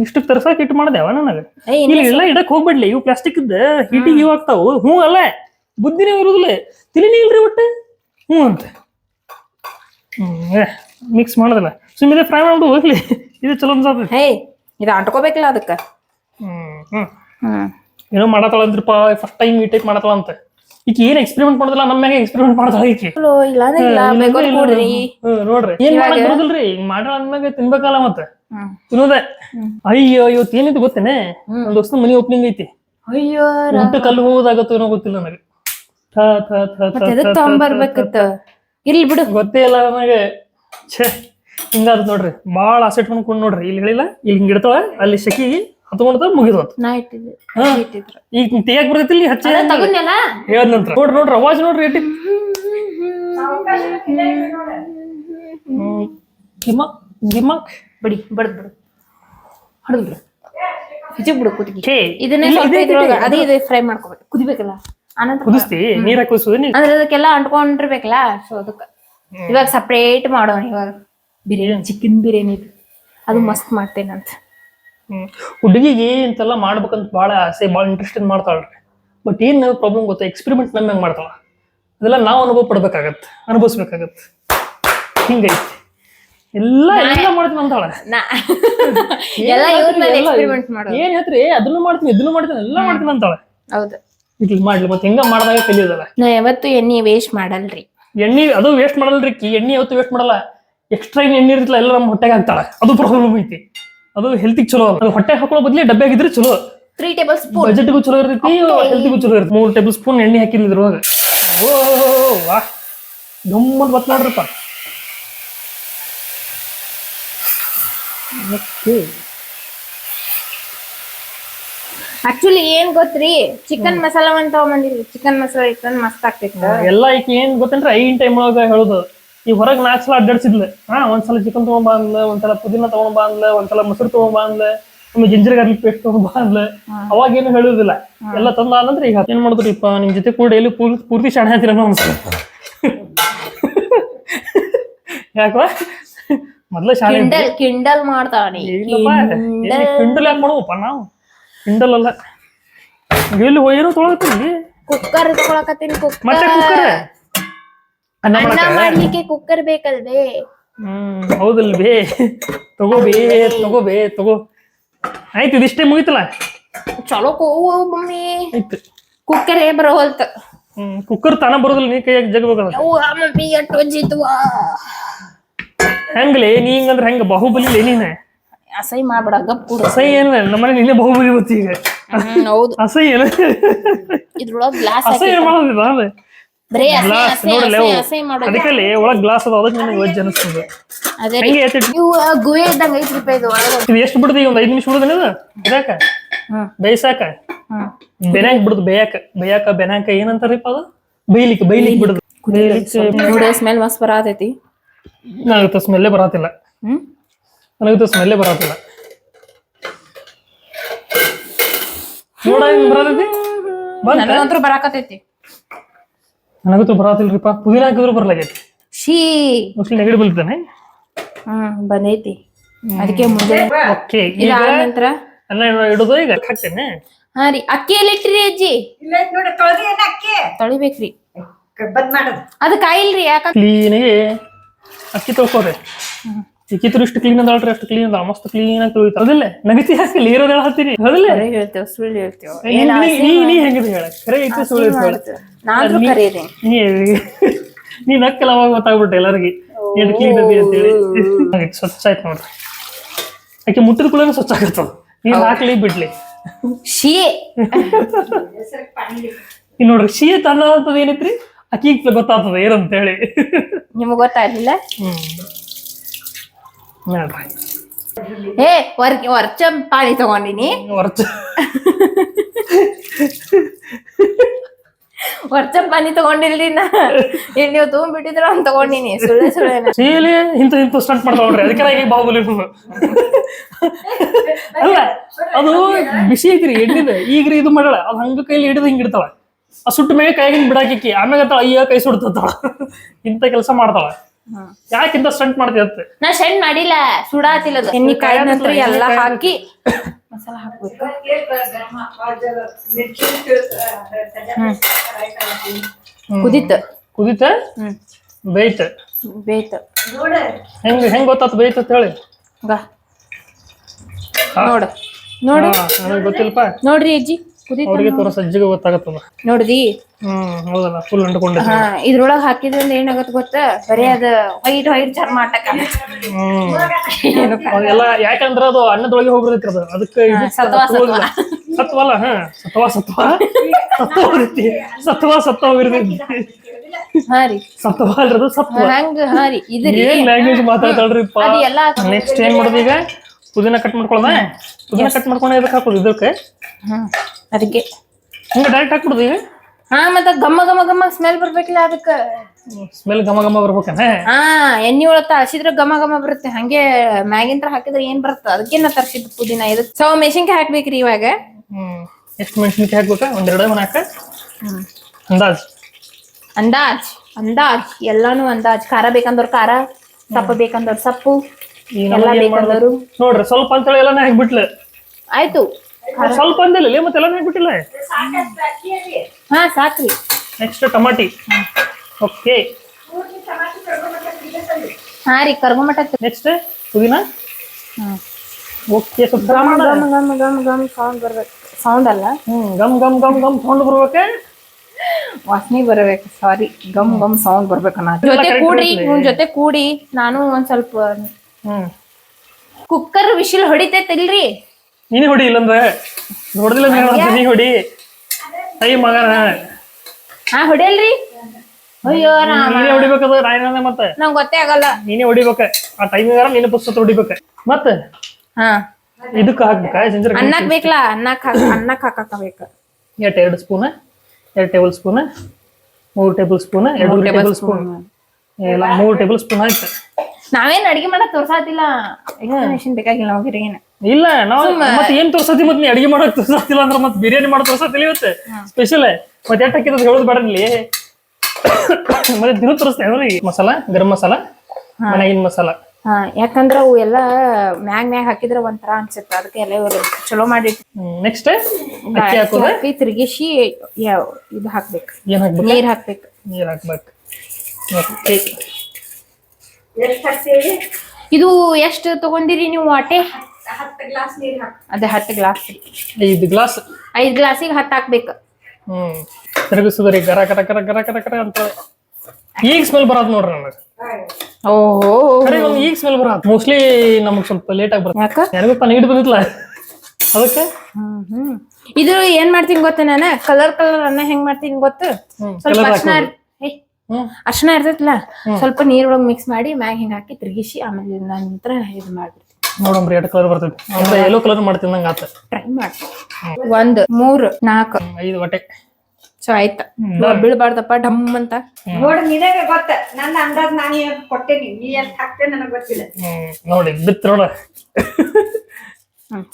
Speaker 4: ಇಷ್ಟು ತರ್ಸಕ್ ಇಟ್ಟು ಮಾಡ್ದೇವ ನನಗ? ಇಲ್ಲ ಇಲ್ಲ ಇಡಕ್ ಹೋಗ್ಬಿಡ್ಲಿ ಇವು ಪ್ಲಾಸ್ಟಿಕ್ ಹೀಟಿಗೆ ಇವು ಆಗ್ತಾವು. ಹ್ಞೂ ಅಲ್ಲ ಬುದ್ಧಿನೇ ಇರುದಿಲ್ಲ. ತಿಳಿನೇ ಇಲ್ರಿ ಒಟ್ಟು? ಹ್ಞೂ ಅಂತ. ಮಿಕ್ಸ್ ಮಾಡೋದಿಲ್ಲ. ಸುಮ್ಮನೆ ಫ್ರೈ ಮಾಡ್ಬಿಟ್ಟು ಹೋಗ್ಲಿ. ಇದು ಚಲೋ ಅನ್ಸತ್ತೆ.
Speaker 1: ಹೇ ಇದು ಅಂಟ್ಕೋಬೇಕಲ್ಲ ಅದಕ್ಕ.
Speaker 4: ಹ್ಮ್ ಹ್ಮ್.
Speaker 1: ಹ್ಮ್.
Speaker 4: ಏನೋ ಮಾಡತ್ತಾಳ ಅಂದ್ರಪ್ಪ ಫಸ್ಟ್ ಟೈಮ್ ಈ ಟೈಪ್ ಮಾಡತ್ತಾಳ ಅಂತ. ಈಗ ಏನ್ ಎಕ್ಸ್ಪೆರಿಮೆಂಟ್ ಮಾಡೋದಿಲ್ಲ ನಮ್ಮ ಮ್ಯಾಗ ಎಕ್ಸ್ಪೆರಿಮೆಂಟ್ ಮಾಡ್ತಾಳ ಈಕಿ.
Speaker 1: ಇಲ್ಲ ಇಲ್ಲ.
Speaker 4: ಇಲ್ಲ, ನೋಡ್ರಿ. ಏನ್ ಮಾಡಕ್ ಬರುದಿಲ್ರಿ? ಹಿಂಗ್ ಮಾಡ್ರ ಅಂದ್ಮ್ಯಾಗ ತಿನ್ಬೇಕಲ್ಲ ಮತ್ತೆ. ತಿನ್ನೋದೆ. ಅಯ್ಯೋ ಇವತ್ತು ಏನಿದೆ ಗೊತ್ತೇನೆ? ದೋಸ್ತನ ಮನಿ ಓಪನಿಂಗ್ ಐತಿ.
Speaker 1: ಅಯ್ಯೋ
Speaker 4: ಊಟ ಕಲ್ಲು ಹೋಗೋದಾಗತ್ತೋ ಏನೋ ಗೊತ್ತಿಲ್ಲ ನನಗೆ.
Speaker 1: ತಗೊಂಬರ್ಬೇಕತ್ತ ಇರ್ಲಿ ಬಿಡು.
Speaker 4: ಗೊತ್ತೇ ಇಲ್ಲ ನನಗೆ. ಛೇ ಹಿಂಗಾದ್ ನೋಡ್ರಿ ಬಾಳ ಆಸೆ ಇಟ್ಕೊಂಡ್ ನೋಡ್ರಿ. ಇಲ್ಲಿ ಹೇಳಿಲ್ಲ ಇಲ್ಲಿ ಹಿಂಗಿಡ್ತಾಳ ಅಲ್ಲಿ ಸೆಕಿಗೆ ಹತ್ಕೊಂಡ್ತ ಮುಗಿದಂತ ಈಗ ತೆಗಿಯಕ್ ಬರ್ತೈತಿ ಹಚ್ಚಿ. ಹೇಳದ್ ನಂತರ. ನೋಡ್ರಿ ನೋಡ್ರಿ ಅವಾಜ್ ನೋಡ್ರಿ ಎಟ್ಟಿ ಹ್ಮ್. ಗಿಮಕ್ ಗಿಮಕ್
Speaker 1: ಬಿಡಿ ಬಡದ್ ಬಿಡು ಹಡದ್ರಿ ಹಿಜಕ್ ಬಿಡು ಕುದಿಗೆ ಇದನ್ನೇ. ಅದೇ ಇದು ಫ್ರೈ ಮಾಡ್ಕೋಬೇಕು. ಕುದಿಬೇಕಲ್ಲ? ಆನಂತರ
Speaker 4: ಕುದಿಸ್ತಿ ನೀರ ಕುದಿಸೋದು ನೀ
Speaker 1: ಅಂದ್ರೆ ಅದಕ್ಕೆಲ್ಲ ಅಂಟ್ಕೊಂಡಿರ್ಬೇಕಲ್ಲ ಸೊ ಅದಕ್ಕೆ. ಇವಾಗ ಸಪ್ರೇಟ್ ಮಾಡೋಣ ಇವಾಗ. ಬಿರಿಯಾನಿ ಚಿಕನ್ ಬಿರಿಯಾನಿ ಅದು ಮಸ್ತ್ ಮಾಡ್ತೇನಂತ.
Speaker 4: ಹ್ಮ್. ಹುಡುಗಿಗೆ ಇಂತೆಲ್ಲ ಮಾಡ್ಬೇಕಂತ ಭಾಳ ಆಸೆ ಭಾಳ ಇಂಟ್ರೆಸ್ಟ್ ಮಾಡ್ತಾಳ್ರಿ ಬಟ್ ಏನ್ ಪ್ರಾಬ್ಲಮ್ ಗೊತ್ತಾ? ಎಕ್ಸ್ಪೆರಿಮೆಂಟ್ ನಮ್ಮ ಹೆಂಗ್ ಮಾಡ್ತಾಳ. ಅದೆಲ್ಲ ನಾವು ಅನುಭವ ಪಡ್ಬೇಕಾಗತ್ತೆ ಅನುಭವಿಸ್ಬೇಕಾಗತ್ತೆ. ಹಿಂಗೈತಿ. ಎಲ್ಲ ಎಲ್ಲ ಮಾಡ್ತೀನಿ ಅಂತಾಳ.
Speaker 1: ನಾ ಎಲ್ಲ ಇವ್ರ ಮೇಲೆ ಎಕ್ಸ್ಪೆರಿಮೆಂಟ್ ಮಾಡೋದು.
Speaker 4: ಏನ್ ಹೇಳ್ತ್ರಿ? ಅದನ್ನು ಮಾಡ್ತೀನಿ ಇದನ್ನು ಮಾಡ್ತೀನಿ ಎಲ್ಲ ಮಾಡ್ತೀನಿ ಅಂತಾಳ.
Speaker 1: ಹೌದು.
Speaker 4: ಇಲ್ಲಿ ಮಾಡ್ಲಿ ಮತ್ತೆ ಹಿಂಗ ಮಾಡಿದಾಗ ಕಲಿಯೋದಲ್ಲ.
Speaker 1: ನಾ ಯಾವತ್ತು ಎಣ್ಣೆ ವೇಸ್ಟ್ ಮಾಡಲ್ರಿ.
Speaker 4: ಎಣ್ಣೆ ಅದು ವೇಸ್ಟ್ ಮಾಡಲ್ರಿ ಕಿ ಎಣ್ಣೆ ಯಾವತ್ತು ವೇಸ್ಟ್ ಮಾಡಲ್ಲ. ಎಕ್ಸ್ಟ್ರಾ ಏನ್ ಎಣ್ಣೆ ಇರ್ತಲ್ಲ ಎಲ್ಲ ನಮ್ಮ ಹೊಟ್ಟೆಗೆ ಹಾಕ್ತಾಳ. ಅದು ಪ್ರಾಬ್ಲಮ್ ಐತಿ. ಅದು ಹೆಲ್ತಿಗೆ ಚಲೋ ಅಲ್ಲ. ಹೊಟ್ಟೆ ಹಾಕೊಳ್ಳೋ ಬದ್ಲಿ ಡಬ್ಬೆ ಆಗಿದ್ರೆ ಚಲೋ.
Speaker 1: ತ್ರೀ ಟೇಬಲ್ ಸ್ಪೂನ್
Speaker 4: ಬಜೆಟ್ಗೂ ಚಲೋ ಇರ್ತೈತಿ ಹೆಲ್ತಿಗೂ ಚಲೋ ಇರ್ತೈತಿ. ಮೂರು ಟೇಬಲ್ ಸ್ಪೂನ್ ಎಣ್ಣೆ ಹಾಕಿಲ್ಲ ಇದ್ರೊಳಗೆ. ಓ ವಾ. ಗಮ್ಮತ್ ಬತ್ ನೋಡ್ರಪ್ಪ ಓಕೆ
Speaker 1: ಆಕ್ಚುಲಿ ಏನ್ ಗೊತ್ತ್ರಿ? ಚಿಕನ್ ಮಸಾಲಾ ಅಂತ ತಗೊಂಬಂದಿರಿ ಚಿಕನ್ ಮಸಾಲ ಇಟ್ಕೊಂಡ್ ಮಸ್ತ್ ಆಗ್ತಿತ್ತು.
Speaker 4: ಎಲ್ಲ ಈಕೆ ಏನ್ ಗೊತ್ತೇನ್ರಿ? ಐನ್ ಟೈಮ್ ಒಳಗ ಹೇಳುದು. ಈ ಹೊರಗೆ ನಾಲ್ಕು ಸಲ ಅಡ್ಡಾಡ್ಸಿದ್ಲು. ಹಾ ಒಂದ್ಸಲ ಚಿಕನ್ ತಗೊಂಡ್ ಅಂದ್ಲ ಒಂದ್ಸಲ ಪುದೀನ ತಗೊಂಡ್ ಅಂದ್ಲ ಒಂದ್ಸಲ ಮೊಸರು ತಗೊಂಡ್ ಅಂದ್ಲ ಒಮ್ಮೆ ಜಿಂಜರ್ ಗಾರ್ಲಿಕ್ ಪೇಸ್ಟ್ ತಗೊಂಡ್ ಬಾ ಅಂದ್ಲ ಅವಾಗ ಏನು ಹೇಳುದಿಲ್ಲ ಎಲ್ಲ ತಂದ ಅಂದ್ರೆ ಈಗ ಏನ್ ಮಾಡಿದ್ರಿಪ್ಪ ನಿಮ್ ಜೊತೆ ಕೂಡ ಎಲ್ಲಿ ಪೂರ್ತಿ ಪೂರ್ತಿ ಶಾಣೆ ಅಂತೀರ ಅನ್ಸ ಯಾಕೋ ಮೊದ್ಲ ಶಾಣೆ
Speaker 1: ಕಿಂಡಲ್ ಕಿಂಡಲ್ ಮಾಡ್ತಾವನಿ.
Speaker 4: ಕಿಂಡಲ್ ಯಾಕೆ ಮಾಡುವಪ್ಪ ನಾವು? ಕಿಂಡಲ್ ಅಲ್ಲ. ಎಲ್ಲಿ ಏನೋ ತೊಳಕತ್ತೀನಿ
Speaker 1: ಕುಕ್ಕರ್ ತಗೊಳಕತ್ತೀನಿ
Speaker 4: ಮತ್ತೆ
Speaker 1: ಕುಕ್ಕರ್
Speaker 4: ಕುಕ್ಕರ್ ಅನ್ನ
Speaker 1: ಮಾಡ್ಲಿಕ್ಕೆ ಕುಕ್ಕರ್ ಬೇಕಲ್ವೇ?
Speaker 4: ಹ್ಮ್ ಹೌದಲ್ ಬೇ ತಗೋ ಬೇ ತಗೋ ಬೇ ತಗೋ. ಆಯ್ತು ಇದಿಷ್ಟೇ ಮುಗಿತಲ್ಲ?
Speaker 1: ಚಲೋ ಕೋವು ಮಮ್ಮಿ.
Speaker 4: ಆಯ್ತು.
Speaker 1: ಕುಕ್ಕರ್ ಏ ಬರೋಲ್ತ
Speaker 4: ಹ್ಮ್ ಕುಕ್ಕರ್ ತಾನ ಬರೋದಿಲ್ಲ ನೀ ಕೈಯಾಗ ಜಗಬೇಕಲ್ಲ
Speaker 1: ಅವ್ವ ಮಮ್ಮಿ ಎಟ್ಟು ವಜ್ಜಿತ್ವಾ
Speaker 4: ಹೆಂಗ್ಲೇ ನೀ ಹಿಂಗಂದ್ರೆ ಹೆಂಗ ಬಾಹುಬಲಿ ನೀನ?
Speaker 1: ಅಸಹ್ಯ ಮಾಡ್ಬೇಡ ಗಪ್ ಕೂಡ.
Speaker 4: ಅಸಹ್ಯ ಏನ ನಮ್ಮನೆ ನಿನ್ನೆ ಬಾಹುಬಲಿ ಈಗ.
Speaker 1: ಹೌದು.
Speaker 4: ಅಸಹ್ಯ
Speaker 1: ಇದ್ರೊಳಗ ಗ್ಲಾಸ್
Speaker 4: ಅಸಹ್ಯ ಮಾಡೋದಿಲ್ಲ
Speaker 1: ಬರೀ
Speaker 4: ಗ್ಲಾಸ್ ನೋಡಲ್ಲ ಅದಕ್ಕಲ್ಲಿ ಒಳಗ್ ಗ್ಲಾಸ್ ಅದ ಅದಕ್ಕೆ ನನಗೆ ವೆಜ್ ಅನಿಸ್ತದೆ.
Speaker 1: ಅದೇ ರೀ.
Speaker 4: ಹೆಂಗೆ ಐತಿ
Speaker 1: ಇವು ಗುವೆ ಇದ್ದಂಗ ಐತ್ರಿ ಇದು ಒಳಗ.
Speaker 4: ಇದು ಎಷ್ಟು ಬಿಡ್ದು ಈಗ ಒಂದ್ ಐದ್ ನಿಮಿಷ ಬಿಡುದ ಇದು? ಇದಾಕ
Speaker 1: ಹ್ಮ್
Speaker 4: ಬೇಯ್ಸಾಕ?
Speaker 1: ಹ್ಮ್
Speaker 4: ಬೆನ್ಯಾಕ್ ಬಿಡುದು ಬೇಯಾಕ. ಬೇಯಾಕ ಬೆನ್ಯಾಕ ಏನಂತಾರಿಪ್ಪ ಅದು? ಬೈಲಿಕ್ಕೆ ಬೈಲಿಕ್ಕೆ ಬಿಡುದು. ಬೈಲಿಕ್ಕೆ
Speaker 1: ನೋಡಿ ಸ್ಮೆಲ್ ಮಸ್ತ್ ಬರತೈತಿ.
Speaker 4: ನನಗಂತ ಸ್ಮೆಲ್ಲೇ ಬರತಿಲ್ಲ.
Speaker 1: ಹ್ಮ್?
Speaker 4: ನನಗತ್ತ ಸ್ಮೆಲ್ಲೇ ಬರಾತಿಲ್ಲ. ನೋಡ ಬರತೈತಿ? ಬಂತ?
Speaker 1: ಬರಾಕತೈತಿ
Speaker 4: ನನಗತ್ತೂ ಬರತಿಲ್ರಿಪ್ಪ. ಪುದೀನ ಹಾಕಿದ್ರು ಬರ್ಲಾಗೈತಿ.
Speaker 1: ಶೀ
Speaker 4: ಮೋಸ್ಟ್ಲಿ ನೆಗಡಿ ಬಲ್ತಾನೆ
Speaker 1: ಹಾ ಬಂದೈತಿ. ಅದಕ್ಕೆ ಮುಂದೆ
Speaker 4: ಓಕೆ ಈಗ
Speaker 1: ಇದಾದ ನಂತರ?
Speaker 4: ಅನ್ನ ಇಡೋದು ಈಗ ಹಾಕ್ತೇನೆ.
Speaker 1: ಹಾ ರೀ ಅಕ್ಕಿ ಎಲ್ಲಿ ಇಟ್ರಿ ಅಜ್ಜಿ?
Speaker 5: ಇಲ್ಲ ನೋಡಿ ತೊಳೆದಿ ಏನ್ ಅಕ್ಕಿ?
Speaker 1: ತೊಳಿಬೇಕ್ರಿ.
Speaker 5: ಬಂದ್ ಮಾಡೋದು
Speaker 1: ಅದಕ್ಕೆ ಕಾಯಿಲ್ರಿ ಯಾಕ?
Speaker 4: ಕ್ಲೀನಿಗೆ ಅಕ್ಕಿ ತೊಳ್ಕೋರಿ ಸಿಕ್ಕಿದ್ರು ಇಷ್ಟು ಕ್ಲೀನ್ ಅದಾಳ್ರಿ ಅಷ್ಟು ಕ್ಲೀನ್ ಅದ ಮಸ್ತ್ ಕ್ಲೀನ್ ಆಗಿ ತೊಳಿತಾರ. ಅದಿಲ್ಲ ನಗತಿ ಹಾಕಿ ಇರೋದ್ ಹೇಳತ್ತೀನಿ ಹೌದಿಲ್ಲ?
Speaker 1: ಖರೆ ಹೇಳ್ತೇವ್ ಸುಳ್ಳು ಹೇಳ್ತೇವೆ.
Speaker 4: ನೀ- ನೀ- ನೀ ನೀ ಹೆಂಗಿದೆ ಹೇಳ? ಖರೆ ಐತಿ ಸುಳ್ಳು
Speaker 1: ಕರೆಯದೇನ್
Speaker 4: ನೀ ನೀ ನಕ್ಕಲ್ಲ ಅವಾಗ ಗೊತ್ತಾಗ್ಬಿಟ್ಟೆ ಎಲ್ಲರಿಗೆ. ಎಷ್ಟು ಕ್ಲೀನ್ ಅದಿ ಅಂತೇಳಿ. ಹಾಗೆ ಸ್ವಚ್ಛ ಆಯ್ತು ನೋಡ್ರಿ. ಆಕೆ ಮುಟ್ಟಿದ ಕೂಡ ಸ್ವಚ್ಛ ಆಗತ್ತದ. ನೀವ್ ಹಾಕ್ಲಿ ಬಿಡ್ಲಿ.
Speaker 1: ಶೀ.
Speaker 4: ಈಗ ನೋಡ್ರಿ ಶೀ ತನ್ನ ಅಂತದ ಏನೈತ್ರಿ? ಅಕ್ಕಿಗೆ ಗೊತ್ತಾಗ್ತದ ಏನಂತ ಹೇಳಿ
Speaker 1: ನಿಮಗ್ ಗೊತ್ತಾಗ್ಲಿಲ್ಲ?
Speaker 4: ಹ್ಮ್. ನೋಡ್ರಿ.
Speaker 1: ಏ ವರ್ ವರ್ಚ ಪಾಳಿ ತಗೊಂಡಿನಿ.
Speaker 4: ವರ್ಚ
Speaker 1: ವರ್ಚ ಪಾನಿ ತಗೊಂಡಿಲ್ರಿ ನಾ. ಇಲ್ಲಿ ನೀವು ತಗೊಂಡ್ಬಿಟ್ಟಿದ್ರ ಅಂತ ತಗೊಂಡಿನಿ. ಸುಳ್ಳೆ ಸುಳ್ಳೆ
Speaker 4: ಸೀಲಿ ಇಂತ ಇಂತ ಸ್ಟಂಟ್ ನೋಡ್ರಿ. ಅದಕ್ಕೆ ಈಗ ಬಾಹುಬಲಿ ಅಲ್ಲ ಅದು ಬಿಸಿ ಐತ್ರಿ ಈಗ ರೀ ಇದು ಮಾಡಲ್ಲ ಅದು ಹಂಗ ಕೈಲಿ ಹಿಡಿದು ಹಿಂಗ್ ಇಡ್ತಾಳ. ಆ ಸುಟ್ಟ ಮೇಲೆ ಕೈಗಿಂದ ಬಿಡಾಕಿಕ್ಕಿ ಆಮ್ಯಾಗ ಅಯ್ಯ ಕೈ ಸುಡ್ತಾಳ ಇಂತ ಕೆಲಸ ಮಾಡ್ತಾಳ. ಯಾಕಿಂತ ಸ್ಟಂಟ್ ಮಾಡ್ತಿರತ್ತೆ
Speaker 1: ನಾ ಸೆಂಡ್ ಮಾಡಿಲ್ಲ ಸುಡಾತಿಲ್ಲ ಎಣ್ಣೆ ಕಾಯಿ ನಂತರ ಎಲ್ಲ ಹಾಕಿ. ಮಸಾಲ ಹಾಕ್ಬೇಕು. ಕುದಿತ.
Speaker 4: ಕುದಿತ? ಬೇಯ್ತ.
Speaker 1: ಬೇಯ್ತ.
Speaker 4: ಹೆಂಗ್ ಹೆಂಗ್ ಗೊತ್ತಾತು ಬೇಯ್ತ ಅಂತ ಹೇಳಿ?
Speaker 1: ಬಾ. ನೋಡು. ನೋಡಿ.
Speaker 4: ಗೊತ್ತಿಲ್ಲಪ್ಪ.
Speaker 1: ನೋಡ್ರಿ ಅಜ್ಜಿ.
Speaker 4: ಅವ್ರಿಗೆ ತೋರ ಸಜ್ಜಿಗೆ ಗೊತ್ತಾಗತ್ತದ.
Speaker 1: ನೋಡ್ದಿ?
Speaker 4: ಹ್ಮ್ ಹೌದಲ್ಲ ಫುಲ್
Speaker 1: ಹಾ ಇದ್ರೊಳಗ ಹಾಕಿದ್ರಿಂದ ಏನಾಗತ್ ಗೊತ್ತ? ಬರೀ ಅದ ವೈಟ್ ವೈಟ್ ಚರ್ಮ ಆಟಕ.
Speaker 4: ಯಾಕಂದ್ರ ಅದು ಅನ್ನದೊಳಗೆ ಅದು. ಅದಕ್ಕೆ ಇದು
Speaker 1: ಸತ್ವ,
Speaker 4: ಸತ್ವ. ಇಲ್ಲ. ಸತ್ವ ಅಲ್ಲ ಹಾ ಸತ್ವ ಸತ್ವ. ಸತ್ವ ಹೋಗಿರ್ತಿ ಸತ್ವ ಸತ್ವ ಹೋಗಿರ್ತೈತಿ
Speaker 1: ಹಾ ರೀ.
Speaker 4: ಸತ್ವ ಅಲ್ರದು ಸತ್ವ.
Speaker 1: ಹಂಗ ಹಾ ರೀ. ಇದ್ರಿ
Speaker 4: ಏನ್ ಲ್ಯಾಂಗ್ವೇಜ್ ಮಾತಾಡ್ತಾಳ್ರಿಪ್ಪ?
Speaker 1: ಅದು ಎಲ್ಲ
Speaker 4: ನೆಕ್ಸ್ಟ್ ಏನ್ ಮಾಡೋದು ಈಗ? ಪುದೀನ ಕಟ್ ಮಾಡ್ಕೊಳ್ಳೋದ ಪುದೀನ ಕಟ್ ಮಾಡ್ಕೊಂಡು ಇದಕ್ಕೆ ಹಾಕೋದು ಇದಕ್ಕೆ?
Speaker 1: ಹ್ಮ್. ಅದಕ್ಕೆ.
Speaker 4: ಹಿಂಗ ಡೈರೆಕ್ಟ್ ಹಾಕ್ಬಿಡುದು ಈಗ?
Speaker 1: ಹಾ ಮತ್ತ ಗಮ್ಮ ಗಮ್ಮ ಗಮ್ಮ ಸ್ಮೆಲ್ ಬರ್ಬೇಕಿಲ್ಲ ಅದಕ್ಕ.
Speaker 4: ಸ್ಮೆಲ್ ಘಮ ಗಮ ಬರ್ಬೇಕನ?
Speaker 1: ಹಾ ಎಣ್ಣಿ ಒಳಗ ತಾಳ್ಸಿದ್ರ ಘಮ ಘಮ ಬರುತ್ತೆ. ಹಂಗೆ ಮ್ಯಾಗಿಂತ್ರ ಹಾಕಿದ್ರೆ ಏನ್ ಬರುತ್ತೆ ಅದಕ್ಕೆ ನಾ ತರ್ಸಿದ್ ಪುದೀನ ಇದು. ಸೊ ಮೆಣಸಿನ್ಕಾಯಿ ಹಾಕ್ಬೇಕ್ರಿ ಇವಾಗ.
Speaker 4: ಹ್ಮ್. ಎಷ್ಟು ಮೆಣಸಿನ್ಕಾಯಿ ಹಾಕ್ಬೇಕಾ? ಒಂದೆರಡು ಮನೆ ಹಾಕ. ಅಂದಾಜ್?
Speaker 1: ಅಂದಾಜ್ ಅಂದಾಜ್. ಎಲ್ಲಾನು ಅಂದಾಜ್. ಖಾರ ಬೇಕಂದವ್ರ ಖಾರ ಸಪ್ಪ ಬೇಕಂದವ್ರ ಸಪ್ಪು. ಎಲ್ಲ ಬೇಕಂದವ್ರು.
Speaker 4: ನೋಡ್ರಿ ಸ್ವಲ್ಪ ಅಂತೇಳಿ ಎಲ್ಲಾನೇ ಹಾಕ್ಬಿಟ್ಲೆ.
Speaker 1: ಆಯ್ತು.
Speaker 4: ಸ್ವಲ್ಪ ಅಂದಿಲ್ಲ ಮತ್ತೆ ಎಲ್ಲಾನೇ ಹಾಕ್ಬಿಟ್ಟಿಲ್ಲ
Speaker 1: ಹಾ ಸಾಕ್ರಿ.
Speaker 4: Next tomato. ಓಕೆ
Speaker 1: ಹಾ ರೀ ಕರ್ಗೊಂಬಟ್ಟ
Speaker 4: ನೆಕ್ಸ್ಟ್ ಪುದೀನ? ಓಕೆ ಸ್ವಲ್ಪ
Speaker 1: ಗಮ್ ಗಮ್ ಗಮ್ ಗಮ್ ಗಮ್ ಸೌಂಡ್ ಬರ್ಬೇಕು. ಸೌಂಡ್ ಅಲ್ಲ?
Speaker 4: ಹ್ಮ್ ಗಮ್ ಗಮ್ ಗಮ್ ಗಮ್ ಸೌಂಡ್ ಬರ್ಬೇಕೆ?
Speaker 1: ವಾಸನೆ ಬರಬೇಕು ಸಾರಿ ಗಮ್ ಗಮ್ ಸೌಂಡ್ ಬರ್ಬೇಕು ನಾ. ಜೊತೆ ಕೂಡಿ. ಇವ್ನ್ ಜೊತೆ ಕೂಡಿ ನಾನು ಒಂದ್ ಸ್ವಲ್ಪ
Speaker 4: ಹ್ಮ್.
Speaker 1: Cooker whistle ಹೊಡಿತೈತಿಲ್ರಿ?
Speaker 4: ನೀನೇ ಹೊಡಿ ಇಲ್ಲಂದ್ರೆ. ನೋಡಿದಿಲ್ಲ ನೀ ಹೊಡಿ. ಕೈ ಮಗನ.
Speaker 1: ಹಾ ಹೊಡಿಯಲ್ರಿ. ಅಯ್ಯೋ ರಾಮ.
Speaker 4: ನೀನೇ ಹೊಡಿಬೇಕದ ರಾಯಣ್ಣ ಮತ್ತೆ.
Speaker 1: ನಂಗ್ ಗೊತ್ತೇ ಆಗಲ್ಲ.
Speaker 4: ನೀನೇ ಹೊಡಿಬೇಕ. ಆ ಟೈಮಿಗಾರ ನೀನೇ ಪುಸ್ತಕ ಹೊಡಿಬೇಕ. ಮತ್ತೆ?
Speaker 1: ಹಾ.
Speaker 4: ಇದಕ್ಕ ಹಾಕ್ಬೇಕ ಜಿಂಜರ್
Speaker 1: ಅನ್ನಕ್ ಬೇಕಲ್ಲ ಅನ್ನಕ್ ಹಾಕ್ ಅನ್ನಕ್ ಹಾಕಕ ಬೇಕ
Speaker 4: ಎಟ್ ಎರಡು ಸ್ಪೂನ್ ಎರಡು ಟೇಬಲ್ ಸ್ಪೂನ್ ಮೂರು ಟೇಬಲ್ ಸ್ಪೂನ್ ಎರಡು ಟೇಬಲ್ ಸ್ಪೂನ್ ಇಲ್ಲ ಮೂರು ಟೇಬಲ್ ಸ್ಪೂನ್ ಆಯ್ತು.
Speaker 1: ನಾವೇನ್ ಅಡಿಗೆ ಮಾಡಕ್ ತೋರ್ಸಾತಿಲ್ಲ. ಎಕ್ಸ್ಪ್ಲನೇಷನ್ ಬೇಕಾಗಿಲ್ಲ ಏನು
Speaker 4: ಇಲ್ಲ ನಾವು ಮತ್ತೆ ಏನ್ ತೋರ್ಸತಿ ಮತ್ತೆ ನೀ ಅಡಿಗೆ ಮಾಡಕ್ ತೋರ್ಸತಿಲ್ಲ ಅಂದ್ರೆ ಮತ್ತೆ ಬಿರಿಯಾನಿ ಮಾಡೋ ತೋರ್ಸತಿಲ್ಲ ಇವತ್ತೆ. ಸ್ಪೆಷಲ್ ಮತ್ತೆ ಎಟ್ ಹಾಕಿದ್ ಹೇಳೋದು ಬೇಡಲ್ಲಿ ಮತ್ತೆ ದಿನ ತೋರಿಸ್ತೇವೆ ಮಸಾಲ ಗರಂ ಮಸಾಲ ಮನೆಗಿನ ಮಸಾಲ.
Speaker 1: ಹಾ ಯಾಕಂದ್ರ ಅವು ಎಲ್ಲ ಮ್ಯಾಗ್ ಮ್ಯಾಗ್ ಹಾಕಿದ್ರ ಒಂಥರ ಅನ್ಸುತ್ತೆ. ಅದಕ್ಕೆ ಎಲ್ಲ ಇವರು ಚಲೋ ಮಾಡಿ
Speaker 4: ನೆಕ್ಸ್ಟ್ ಅಕ್ಕಿ ಹಾಕೋದ?
Speaker 1: ಹಾಕಿ ತಿರುಗಿಸಿ ಇದು ಹಾಕ್ಬೇಕು.
Speaker 4: ಏನ್ ಹಾಕ್ಬೇಕು?
Speaker 1: ನೀರ್ ಹಾಕ್ಬೇಕು.
Speaker 4: ನೀರ್ ಹಾಕ್ಬೇಕು. ಓಕೆ.
Speaker 1: ಇದು ಎಷ್ಟು ತಗೊಂಡಿರಿ ನೀವು ವಾಟೆ
Speaker 5: ಹತ್ತು ಗ್ಲಾಸ್ ನೀರು ಹಾಕ್
Speaker 1: ಅದೇ ಹತ್ತು ಗ್ಲಾಸ್
Speaker 4: ಐದು ಗ್ಲಾಸ್
Speaker 1: ಐದು ಗ್ಲಾಸಿಗೆ ಹತ್ತು ಹಾಕ್ಬೇಕು.
Speaker 4: ಹ್ಮ್. ತಿರುಗಿಸುದ್ರಿ ಗರ ಕರ ಕರ ಗರ ಕರ ಕರ ಅಂತ. ಈಗ ಸ್ಮೆಲ್ ಬರೋದು ನೋಡ್ರಿ ನನಗೆ.
Speaker 1: ಓಹೋ.
Speaker 4: ಒಂದ್ ಈಗ ಸ್ಮೆಲ್ ಬರೋದು ಮೋಸ್ಟ್ಲಿ ನಮಗ್ ಸ್ವಲ್ಪ ಲೇಟ್ ಆಗಿ ಬರುತ್ತೆ ಬಂದಿತ್ತಲ್ಲ ಅದಕ್ಕೆ?
Speaker 1: ಹ್ಮ್ ಹ್ಮ್. ಇದು ಏನ್ ಮಾಡ್ತೀನಿ ಗೊತ್ತ ನಾನು? ಕಲರ್ ಕಲರ್ ಅನ್ನ ಹೆಂಗ್ ಮಾಡ್ತೀನಿ ಗೊತ್ತು?
Speaker 4: ಹ್ಮ್,
Speaker 1: ಸ್ವಲ್ಪ
Speaker 4: colour
Speaker 1: ಅರ್ಶನ
Speaker 4: ಹಾಕೋದು.
Speaker 1: ಏ
Speaker 4: ಹ್ಮ್.
Speaker 1: ಅರ್ಶನ ಇರ್ತೈತಲ್ಲ ಸ್ವಲ್ಪ ನೀರೊಳಗ್ ಮಿಕ್ಸ್ ಮಾಡಿ ಮ್ಯಾಗ ಹಿಂಗ್ ಹಾಕಿ ತಿರುಗಿಸಿ ಆಮೇಲೆ ನಂತರ ಇದು ಮಾಡ್ಬಿಡ್ತೀನಿ.
Speaker 4: ನೋಡಮ್ರಿ ರೆಡ್ ಕಲರ್ ಬರ್ತೈತಿ. ಅಂದ್ರೆ ಎಲ್ಲೋ ಕಲರ್ ಮಾಡ್ತೀನಿ ನಂಗೆ ಆತ.
Speaker 1: ಟ್ರೈ ಮಾಡಿ. ಒಂದ್ ಮೂರ್ ನಾಲ್ಕು.
Speaker 4: ಐದು ಹೊಟ್ಟೆ.
Speaker 1: ಸೊ ಆಯ್ತ. ಬೀಳ್ಬಾರ್ದಪ್ಪ ಡಮ್ ಅಂತ.
Speaker 5: ನೋಡ್ ನಿನಗೆ ಗೊತ್ತ. ನನ್ನ ಅಂದಾಜ್ ನಾನು ಏನ್ ಕೊಟ್ಟೇನಿ. ನೀ ಎಷ್ಟ್ ಹಾಕ್ತೇನೆ ನನಗೆ ಗೊತ್ತಿಲ್ಲ.
Speaker 4: ನೋಡಿ ಬಿತ್ತು ನೋಡ.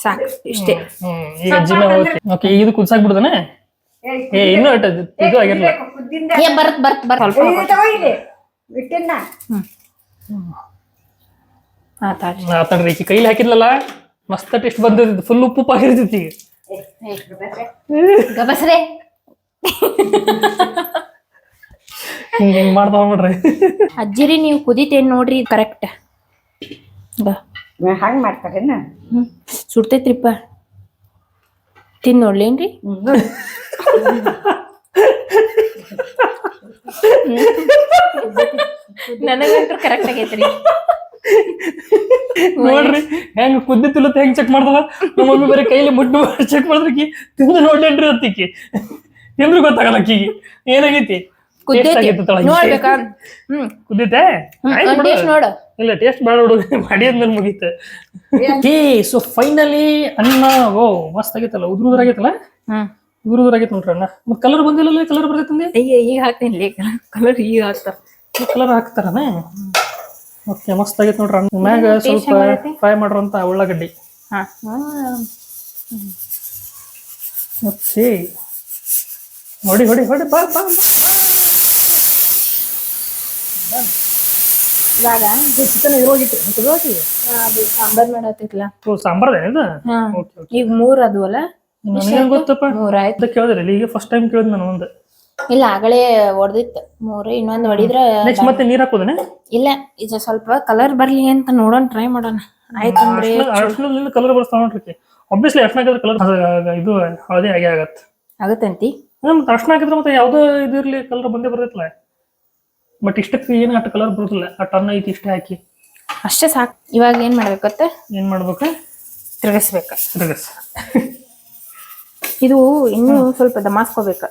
Speaker 1: ಸಾಕು ಇಷ್ಟೇ.
Speaker 4: ಈಗ ಓಕೆ ಇದು ಕುದ್ಸಾಕ್ ಬಿಡ್ದಾನೆ
Speaker 5: ಏ,
Speaker 4: ಇನ್ನೂ ಇದು ಆಗಿರ್ಲಿಲ್ಲ
Speaker 5: ಕುದಿಬೇಕು, ಕುದ್ದಿಂದ
Speaker 1: ಏ ಬರ್ತ್ ಬರ್ತ್ ಬರ್ತ್. ಸ್ವಲ್ಪ
Speaker 5: ಬಿಟ್ಟಿನ
Speaker 1: ಆತಡ್ರಿ
Speaker 4: ಈಕಿ ಕೈಲಿ ಹಾಕಿದ್ಲಲ್ಲ ಮಸ್ತ್ ಟೇಸ್ಟ್ ಬಂದಿರ್ತೈತಿ ಫುಲ್ ಉಪ್ಪು ಉಪ್ಪು ಆಗಿರ್ತೈತಿ ಈಗ
Speaker 1: ಗಬಸ್ರೆ.
Speaker 4: ಹಿಂಗ್ ಹಿಂಗ್ ಮಾಡ್ತಾವ ನೋಡ್ರಿ.
Speaker 1: ಅಜ್ಜಿರಿ ನೀವು ಕುದಿತೇನ್ ನೋಡ್ರಿ ಕರೆಕ್ಟ್
Speaker 5: ಹಂಗ ಮಾಡ್ತಾರೆ
Speaker 1: ಹ್ಮ್. ಸುಡ್ತೈತ್ರಿಪ್ಪ. ತಿನ್ ನೋಡ್ಲೇನ್ರಿ ನನಗಂತೂ ಕರೆಕ್ಟ್ ಆಗೈತ್ರಿ.
Speaker 4: ನೋಡ್ರಿ ಹೆಂಗ್ ಕುದ್ದಿ ಕುದ್ದಿತ್ತಿಲ್ಲ ಹೆಂಗ್ ಚೆಕ್ ಮಾಡ್ದವ? ನಮ್ಮ ಮಮ್ಮಿ ಬರೀ ಕೈಲಿ ಮುಟ್ಟು ಚೆಕ್ ಮಾಡಿದ್ರಕಿ ತಿಂದು ನೋಡ್ಲೇನ್ರಿ ಅತ್ತಿಕಿ ತಿಂದ್ರು ಗೊತ್ತಾಗಲ್ಲ ಅಕ್ಕಿಗೆ ಏನಾಗೈತಿ? Taste
Speaker 1: ಕುದ್ದೈತಿ ನೋಡ್ಬೇಕಾ. ಹ್ಮ್.
Speaker 4: ಕುದ್ದೈತೆ? ಆಯ್ತ್ ಬಿಡು.
Speaker 1: ಟೇಸ್ಟ್ ನೋಡು.
Speaker 4: ಇಲ್ಲ ಟೇಸ್ಟ್ ಬೇಡ ಹುಡುಗ ಮಾಡಿ ಅಂದ್ಮೇಲೆ ಮುಗೀತ. ಏ ಸೊ ಫೈನಲಿ ಅನ್ನ ಓ ಮಸ್ತ್ ಆಗೈತಲ್ಲ ಉದ್ರ ಉದ್ರ ಆಗೈತಲ್ಲ?
Speaker 1: ಹ್ಮ್.
Speaker 4: ಉದ್ರ ಉದ್ರ ಆಗೈತೆ ನೋಡ್ರಿ ಅನ್ನ. ಮತ್ ಕಲರ್ ಬಂದಿಲ್ಲ ಕಲರ್ ಬರ್ತೈತಂದೆ
Speaker 1: ಈಗ ಈಗ ಹಾಕ್ತೀನಿ ಕಲರ್ ಈಗ ಹಾಕ್ತಾರ.
Speaker 4: ಕಲರ್ ಹಾಕ್ತಾರನ? ಓಕೆ ಮಸ್ತ್ ಆಗೈತೆ ನೋಡ್ರಿ. ಹಂಗ ಮ್ಯಾಗ ಸ್ವಲ್ಪ? ಫ್ರೈ ಮಾಡ್ರಂತ ಉಳ್ಳಾಗಡ್ಡಿ.
Speaker 1: ಹಾ.
Speaker 4: ಓಕೆ ಹೊಡಿ ಹೊಡಿ ಹೊಡಿ ಬಾ ಬಾ.
Speaker 1: ಇವಾಗ?
Speaker 4: ಚಿಕನ್ ಇರೋಗಿತ್ತು ಇರೋಗಿ
Speaker 1: ಅದು ಸಾಂಬಾರ್ ಮಾಡತ್ತಿತ್ಲ ಈಗ ಮೂರ್ ಅದುವಲ್ಲ
Speaker 4: ನನಗೆ ಗೊತ್ತಪ್ಪ?
Speaker 1: ಮೂರ್ ಆಯ್ತು.
Speaker 4: ಕೇಳಿದ್ರಲ್ಲ ಕೇಳಿದ್ರಿ ಈಗ ಫಸ್ಟ್ ಟೈಮ್ ಕೇಳಿದ್ ನಾನು ಒಂದು.
Speaker 1: ಇಲ್ಲ ಆಗಲೇ ಹೊಡೆದಿತ್ತು ಮೂರು ಇನ್ನೊಂದ್ ಹೊಡಿದ್ರ
Speaker 4: ನೆಕ್ಸ್ಟ್ ಮತ್ತೆ ನೀರ್ ಹಾಕೋದನ?
Speaker 1: ಇಲ್ಲ ಇದು ಸ್ವಲ್ಪ ಕಲರ್ ಬರ್ಲಿ ಅಂತ ನೋಡೋಣ ಟ್ರೈ ಮಾಡೋಣ. ಆಯ್ತಂದ್ರೆ
Speaker 4: ಅರ್ಶನದಿಂದ ಕಲರ್ ಬರ್ತಾವ ನೋಡ್ರಿ. ಆಬ್ವಿಯಸ್ಲಿ ಅರ್ಶನ ಹಾಕಿದ್ರೆ ಕಲರ್ ಇದು ಹಳದಿ ಆಗೇ ಆಗತ್ತೆ.
Speaker 1: ಆಗತ್ತಂತಿ.
Speaker 4: ಮತ್ತೆ ಅರ್ಶನ ಹಾಕಿದ್ರೆ ಮತ್ತೆ ಯಾವ್ದೋ ಇದು ಇರ್ಲಿ ಕಲರ್ ಬಂದೇ ಬರ್ತೈತಲ್ಲ. ಬಟ್ ಇಷ್ಟಕ್ಕೆ ಏನು ಅಷ್ಟು ಕಲರ್ ಬರುದಿಲ್ಲ. ಆ ಅನ್ನ ಐತಿ ಇಷ್ಟೇ ಹಾಕಿ.
Speaker 1: ಅಷ್ಟೇ ಸಾಕು. ಇವಾಗ ಏನ್ ಮಾಡ್ಬೇಕತ್ತೆ
Speaker 4: ಏನ್ ಮಾಡ್ಬೇಕು?
Speaker 1: ತಿರುಗಿಸ್ಬೇಕು.
Speaker 4: ತಿರುಗಿಸ್.
Speaker 1: ಇದು ಇನ್ನೂ ಸ್ವಲ್ಪ ದಮಾಸ್ಕೋಬೇಕ.